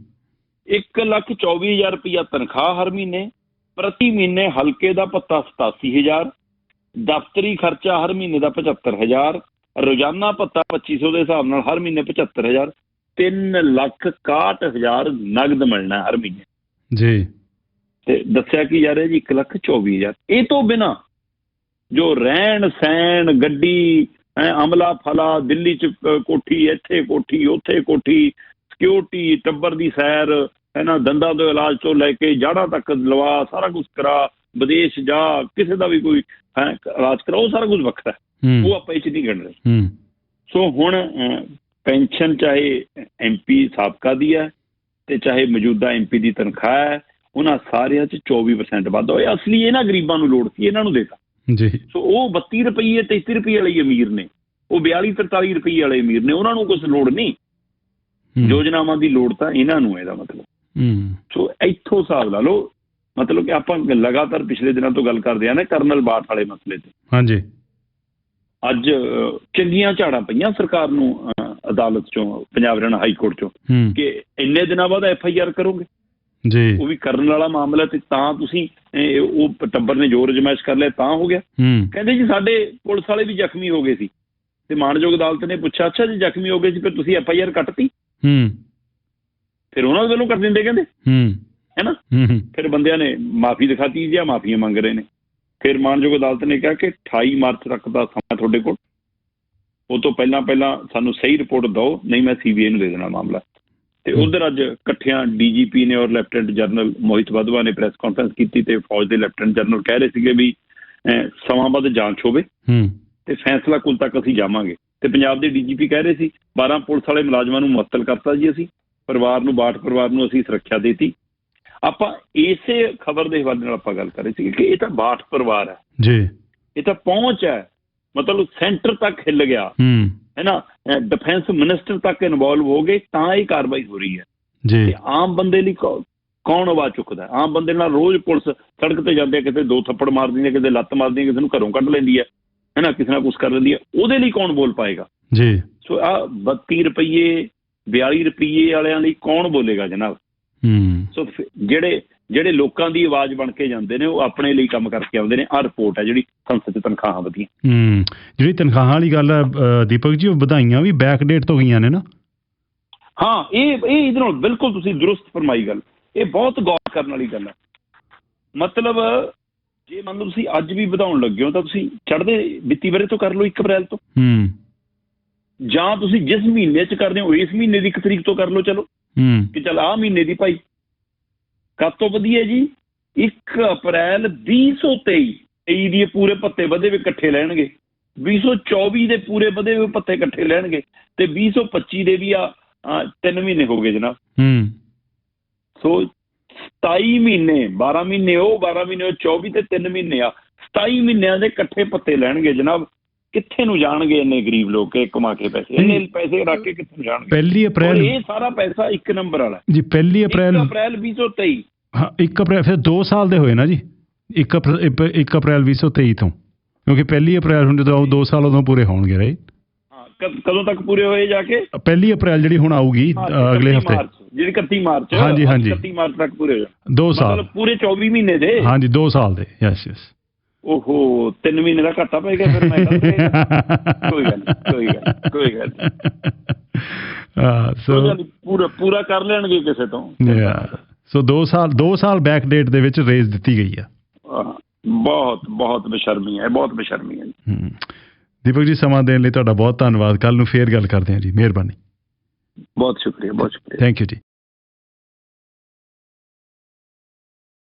1 ਲੱਖ 24000 ਰੁਪਇਆ ਤਨਖਾਹ ਹਰ ਮਹੀਨੇ। ਪ੍ਰਤੀ ਮਹੀਨੇ ਹਲਕੇ ਦਾ ਪੱਤਾ 87000 ਦਫ਼ਤਰੀ ਖਰਚਾ ਹਰ ਮਹੀਨੇ ਦਾ 75000 ਰੋਜ਼ਾਨਾ ਪੱਤਾ 2500 ਦੇ ਹਿਸਾਬ ਨਾਲ ਹਰ ਮਹੀਨੇ 75000 3 ਲੱਖ 61000 ਨਗਦ ਮਿਲਣਾ ਹਰ ਮਹੀਨੇ। ਜੀ। ਤੇ ਦੱਸਿਆ ਕਿ ਯਾਰ ਇਹ ਜੀ? 1 ਲੱਖ 24000 ਇਹ ਤੋਂ ਬਿਨਾ ਜੋ ਰਹਿਣ ਸਹਿਣ ਗੱਡੀ ਅਮਲਾ ਫਲਾ ਦਿੱਲੀ ਚ ਕੋਠੀ ਇੱਥੇ ਕੋਠੀ ਉੱਥੇ ਕੋਠੀ ਸਿਕਿਉਰਿਟੀ ਟੱਬਰ ਦੀ ਸੈਰ ਹੈ ਨਾ ਦੰਦਾਂ ਦੇ ਇਲਾਜ ਤੋਂ ਲੈ ਕੇ ਜਾੜਾਂ ਤੱਕ ਲਵਾ ਸਾਰਾ ਕੁਝ ਕਰਾ ਵਿਦੇਸ਼ ਜਾ ਕਿਸੇ ਦਾ ਵੀ ਕੋਈ ਹੈ ਇਲਾਜ ਕਰਾ ਉਹ ਸਾਰਾ ਕੁਝ ਵੱਖਰਾ। ਉਹ ਆਪਾਂ ਇਹ ਚ ਨਹੀਂ ਗਿਣ ਰਹੇ ਸੋ ਹੁਣ ਪੈਨਸ਼ਨ ਚਾਹੇ ਐਮਪੀ ਸਾਬਕਾ ਦੀ ਹੈ ਤੇ ਚਾਹੇ ਮੌਜੂਦਾ ਐਮਪੀ ਦੀ ਤਨਖਾਹ ਹੈ ਉਹਨਾਂ ਸਾਰਿਆਂ 'ਚ 24% ਵਾਧਾ ਹੋਇਆ। ਅਸਲੀ ਇਹਨਾਂ ਗਰੀਬਾਂ ਨੂੰ ਲੋੜ ਸੀ ਇਹਨਾਂ ਨੂੰ ਦੇਤਾ। ਜੀ। ਸੋ ਉਹ 32 ਰੁਪਏ 33 ਰੁਪਏ ਵਾਲੇ ਅਮੀਰ ਨੇ। ਉਹ 42 43 ਰੁਪਏ ਵਾਲੇ ਅਮੀਰ ਨੇ। ਉਹਨਾਂ ਨੂੰ ਕੁਝ ਲੋੜ ਨਹੀਂ। ਯੋਜਨਾਵਾਂ ਦੀ ਲੋੜ ਤਾਂ ਇਹਨਾਂ ਨੂੰ ਹੈ ਇਹਦਾ ਮਤਲਬ। ਸੋ ਇੱਥੋਂ ਹਿਸਾਬ ਲਾ ਲਓ ਮਤਲਬ ਕਿ ਆਪਾਂ ਲਗਾਤਾਰ ਪਿਛਲੇ ਦਿਨਾਂ ਤੋਂ ਗੱਲ ਕਰਦੇ ਆ ਨਾ ਕਰਨਲ ਬਾਠ ਵਾਲੇ ਮਸਲੇ ਤੇ। ਹਾਂਜੀ। ਅੱਜ ਚੰਗੀਆਂ ਝਾੜਾਂ ਪਈਆਂ ਸਰਕਾਰ ਨੂੰ ਅਦਾਲਤ ਚੋਂ ਪੰਜਾਬ ਹਰਿਆਣਾ ਹਾਈ ਕੋਰਟ ਚੋਂ। ਕਿ ਇੰਨੇ ਦਿਨਾਂ ਬਾਅਦ ਐਫ ਆਈ ਆਰ ਕਰੋਗੇ? ਜੀ। ਉਹ ਵੀ ਕਰਨ ਵਾਲਾ ਮਾਮਲਾ ਤੇ ਤਾਂ ਤੁਸੀਂ ਉਹ ਟੱਬਰ ਨੇ ਜ਼ੋਰ ਜਮਾਇਸ਼ ਕਰ ਲਿਆ ਤਾਂ ਹੋ ਗਿਆ। ਕਹਿੰਦੇ ਜੀ ਸਾਡੇ ਪੁਲਿਸ ਵਾਲੇ ਵੀ ਜ਼ਖਮੀ ਹੋ ਗਏ ਸੀ। ਤੇ ਮਾਨਯੋਗ ਅਦਾਲਤ ਨੇ ਪੁੱਛਿਆ ਅੱਛਾ ਜੀ ਜ਼ਖਮੀ ਹੋ ਗਏ ਸੀ ਫਿਰ ਤੁਸੀਂ ਐਫ ਆਈ ਆਰ ਕੱਟਤੀ? ਹੂੰ। ਫਿਰ ਉਹਨਾਂ ਦੇ ਵੱਲੋਂ ਕਰ ਦਿੰਦੇ ਕਹਿੰਦੇ? ਹੂੰ। ਹੈਨਾ? ਫਿਰ ਬੰਦਿਆਂ ਨੇ ਮਾਫੀ ਦਿਖਾਤੀ ਜਾਂ ਮਾਫੀਆਂ ਮੰਗ ਰਹੇ ਨੇ। ਫਿਰ ਮਾਨਯੋਗ ਅਦਾਲਤ ਨੇ ਕਿਹਾ ਕਿ 28 ਮਾਰਚ ਤੱਕ ਦਾ ਸਮਾਂ ਤੁਹਾਡੇ ਕੋਲ। ਉਹ ਤੋਂ ਪਹਿਲਾਂ ਪਹਿਲਾਂ ਸਾਨੂੰ ਸਹੀ ਰਿਪੋਰਟ ਦਿਓ ਨਹੀਂ ਮੈਂ ਸੀਬੀਆਈ ਨੂੰ ਦੇ ਦੇਣਾ ਮਾਮਲਾ। ਤੇ। ਉਧਰ ਅੱਜ ਇਕੱਠਿਆਂ ਡੀਜੀਪੀ ਨੇ ਔਰ ਲੈਫਟੀਨੈਂਟ ਜਨਰਲ ਮੋਹਿਤ ਵਾਧਵਾ ਨੇ ਪ੍ਰੈਸ ਕਾਨਫਰੰਸ ਕੀਤੀ ਤੇ ਫੌਜ ਦੇ ਲੈਫਟੀਨੈਂਟ ਜਨਰਲ ਕਹਿ ਰਹੇ ਸੀਗੇ ਵੀ ਸਮਾਂ ਬਾਅਦ ਜਾਂਚ ਹੋਵੇ। ਹੂੰ। ਤੇ ਫੈਸਲਾ ਕੁਲ ਤੱਕ ਅਸੀਂ ਜਾਵਾਂਗੇ। ਤੇ ਪੰਜਾਬ ਦੇ ਡੀਜੀਪੀ ਕਹਿ ਰਹੇ ਸੀ 12 ਪੁਲਿਸ ਵਾਲੇ ਮੁਲਾਜ਼ਮਾਂ ਨੂੰ ਮੁਅੱਤਲ ਕਰਤਾ ਜੀ ਅਸੀਂ। ਪਰਿਵਾਰ ਨੂੰ ਬਾਠ ਪਰਿਵਾਰ ਨੂੰ ਅਸੀਂ ਸੁਰੱਖਿਆ ਦੇਤੀ। ਆਪਾਂ ਇਸੇ ਖਬਰ ਦੇ ਹਵਾਲੇ ਨਾਲ ਆਪਾਂ ਗੱਲ ਕਰ ਰਹੇ ਸੀ ਕਿ ਇਹ ਤਾਂ ਬਾਠ ਪਰਿਵਾਰ ਹੈ। ਜੀ। ਇਹ ਤਾਂ ਪਹੁੰਚ ਹੈ। ਮਤਲਬ ਸੈਂਟਰ ਤੱਕ ਹਿੱਲ ਗਿਆ। ਹੂੰ। ਹੈ ਨਾ? ਡਿਫੈਂਸ ਮਿਨਿਸਟਰ ਤੱਕ ਇਨਵੋਲਵ ਹੋ ਗਏ ਤਾਂ ਇਹ ਕਾਰਵਾਈ ਹੋ ਰਹੀ ਹੈ। ਜੀ। ਤੇ ਆਮ ਬੰਦੇ ਲਈ ਕੌਣ ਆਵਾਜ਼ ਚੁੱਕਦਾ ਹੈ? ਆਮ ਬੰਦੇ ਨਾਲ ਰੋਜ਼ ਪੁਲਿਸ ਸੜਕ ਤੇ ਜਾਂਦੇ ਆ, ਕਿਤੇ ਦੋ ਥੱਪੜ ਮਾਰ ਦਿੰਦੀ ਹੈ ਕਿਤੇ ਲੱਤ ਮਾਰਦੀ ਹੈ ਕਿਸੇ ਨੂੰ ਘਰੋਂ ਕੱਢ ਲੈਂਦੀ ਹੈ। ਹੈ ਨਾ? ਕਿਸੇ ਨਾਲ ਕੁਝ ਕਰ ਲੈਂਦੀ ਹੈ। ਉਹਦੇ ਲਈ ਕੌਣ ਬੋਲ ਪਾਏਗਾ? ਜੀ। ਸੋ ਆ 32 ਰੁਪਏ 42 ਰੁਪਏ ਵਾਲਿਆਂ ਲਈ ਕੌਣ ਬੋਲੇਗਾ ਜਨਾਬ? ਹੂੰ। ਸੋ ਜਿਹੜੇ ਜਿਹੜੇ ਲੋਕਾਂ ਦੀ ਆਵਾਜ਼ ਬਣ ਕੇ ਜਾਂਦੇ ਨੇ ਉਹ ਆਪਣੇ ਲਈ ਕੰਮ ਕਰਕੇ ਆਉਂਦੇ ਨੇ। ਆ ਰਿਪੋਰਟ ਹੈ ਜਿਹੜੀ ਸੰਸਦ 'ਚ ਤਨਖਾਹਾਂ ਵਧੀਆਂ। ਹੂੰ। ਜਿਹੜੀ ਤਨਖਾਹਾਂ ਵਾਲੀ ਗੱਲ ਹੈ ਦੀਪਕ ਜੀ ਉਹ ਵਧਾਈਆਂ ਵੀ ਬੈਕ ਡੇਟ ਤੋਂ ਗਈਆਂ ਨੇ ਨਾ। ਹਾਂ ਇਹ ਇਹ ਇਹਦੇ ਨਾਲ ਬਿਲਕੁਲ ਤੁਸੀਂ ਦਰੁਸਤ ਫਰਮਾਈ ਗੱਲ। ਇਹ ਬਹੁਤ ਗੌਰ ਕਰਨ ਵਾਲੀ ਗੱਲ ਹੈ। ਮਤਲਬ ਜੇ ਮੰਨ ਲਓ ਤੁਸੀਂ ਅੱਜ ਵੀ ਵਧਾਉਣ ਲੱਗੇ ਹੋ ਤਾਂ ਤੁਸੀਂ ਚੜ੍ਹਦੇ ਵਿੱਤੀ ਵਰੇ ਤੋਂ ਕਰ ਲਓ 1 ਅਪ੍ਰੈਲ ਤੋਂ। ਹੂੰ। ਜਾਂ ਤੁਸੀਂ ਜਿਸ ਮਹੀਨੇ 'ਚ ਕਰਦੇ ਹੋ ਇਸ ਮਹੀਨੇ ਦੀ 1 ਤਰੀਕ ਤੋਂ ਕਰ ਲਓ ਚਲੋ। ਹੂੰ। ਕਿ ਚਲ ਆਹ ਮਹੀਨੇ ਦੀ ਭਾਈ। ਕਦ ਤੋਂ ਵਧੀਆ ਜੀ? 1 ਅਪ੍ਰੈਲ 2023 23 ਦੀ ਪੂਰੇ ਪੱਤੇ ਵਧੇ ਵੀ ਇਕੱਠੇ ਲੈਣਗੇ। 2024 ਦੇ ਪੂਰੇ ਵਧੇ ਹੋਏ ਪੱਤੇ ਇਕੱਠੇ ਲੈਣਗੇ। ਤੇ 2025 ਦੇ ਵੀ ਆ ਆ, ਤਿੰਨ ਮਹੀਨੇ ਹੋ ਗਏ ਜਨਾਬ। ਹੂੰ। ਸੋ 27 ਮਹੀਨੇ 12 ਮਹੀਨੇ ਉਹ 12 ਮਹੀਨੇ ਉਹ 24 ਤੇ 3 ਮਹੀਨੇ ਆ। 27 ਮਹੀਨਿਆਂ ਦੇ ਇਕੱਠੇ ਪੱਤੇ ਲੈਣਗੇ ਜਨਾਬ। ਕਿੱਥੇ ਨੂੰ ਜਾਣਗੇ ਇੰਨੇ ਗਰੀਬ ਲੋਕ ਇਹ ਕਮਾ ਕੇ ਪੈਸੇ? ਇੰਨੇ ਪੈਸੇ ਰੱਖ ਕੇ ਕਿੱਥੇ ਜਾਣਗੇ? ਪਹਿਲੀ ਅਪ੍ਰੈਲ ਇਹ ਸਾਰਾ ਪੈਸਾ ਇੱਕ ਨੰਬਰ ਵਾਲਾ। ਜੀ ਪਹਿਲੀ ਅਪ੍ਰੈਲ 1 ਅਪ੍ਰੈਲ 2023 ਹਾਂ 1 ਅਪ੍ਰੈਲ ਫਿਰ 2 ਸਾਲ ਦੇ ਹੋਏ ਨਾ ਜੀ। 1 1 ਅਪ੍ਰੈਲ 2023 ਤੋਂ। ਕਿਉਂਕਿ ਪਹਿਲੀ ਅਪ੍ਰੈਲ ਹੁਣ ਜਦੋਂ 2 ਸਾਲ ਉਦੋਂ ਪੂਰੇ ਹੋਣਗੇ ਰਾਈਟ ਹਾਂ ਕਦ- ਤੱਕ ਪੂਰੇ ਹੋਏ ਜਾ ਕੇ? ਪਹਿਲੀ ਅਪ੍ਰੈਲ ਜਿਹੜੀ ਹੁਣ ਆਊਗੀ ਅਗਲੇ 31 ਹਫ਼ਤੇ। ਜਿਹੜੀ 31 ਮਾਰਚ ਹਾਂਜੀ, ਹਾਂਜੀ। 31 ਮਾਰਚ ਤੱਕ ਪੂਰੇ ਹੋ ਜਾਣ 2 ਸਾਲ। ਮਤਲਬ ਪੂਰੇ 24 ਮਹੀਨੇ ਦੇ? ਹਾਂਜੀ 2 ਸਾਲ ਦੇ। ਯੈਸ ਯੈਸ ਓਹੋ 3 ਮਹੀਨੇ ਦਾ ਘਾਟਾ ਪੈ ਗਿਆ ਫਿਰ ਮੈਂ। ਕੋਈ ਗੱਲ ਕੋਈ ਗੱਲ ਗੱਲ ਸੋ ਪੂਰਾ ਪੂਰਾ ਕਰ ਲੈਣਗੇ ਕਿਸੇ ਤੋਂ। ਸੋ 2 ਸਾਲ 2 ਸਾਲ ਬੈਕ ਡੇਟ ਦੇ ਵਿੱਚ ਰੇਜ਼ ਦਿੱਤੀ ਗਈ ਆ। ਬਹੁਤ ਬਹੁਤ ਬੇਸ਼ਰਮੀ ਹੈ ਬਹੁਤ ਬੇਸ਼ਰਮੀ ਹੈ। ਦੀਪਕ ਜੀ ਸਮਾਂ ਦੇਣ ਲਈ ਤੁਹਾਡਾ ਬਹੁਤ ਧੰਨਵਾਦ। ਕੱਲ ਨੂੰ ਫੇਰ ਗੱਲ ਕਰਦੇ ਹਾਂ ਜੀ ਮਿਹਰਬਾਨੀ। ਬਹੁਤ ਸ਼ੁਕਰੀਆ ਬਹੁਤ ਸ਼ੁਕਰੀਆ। ਥੈਂਕ ਯੂ ਜੀ।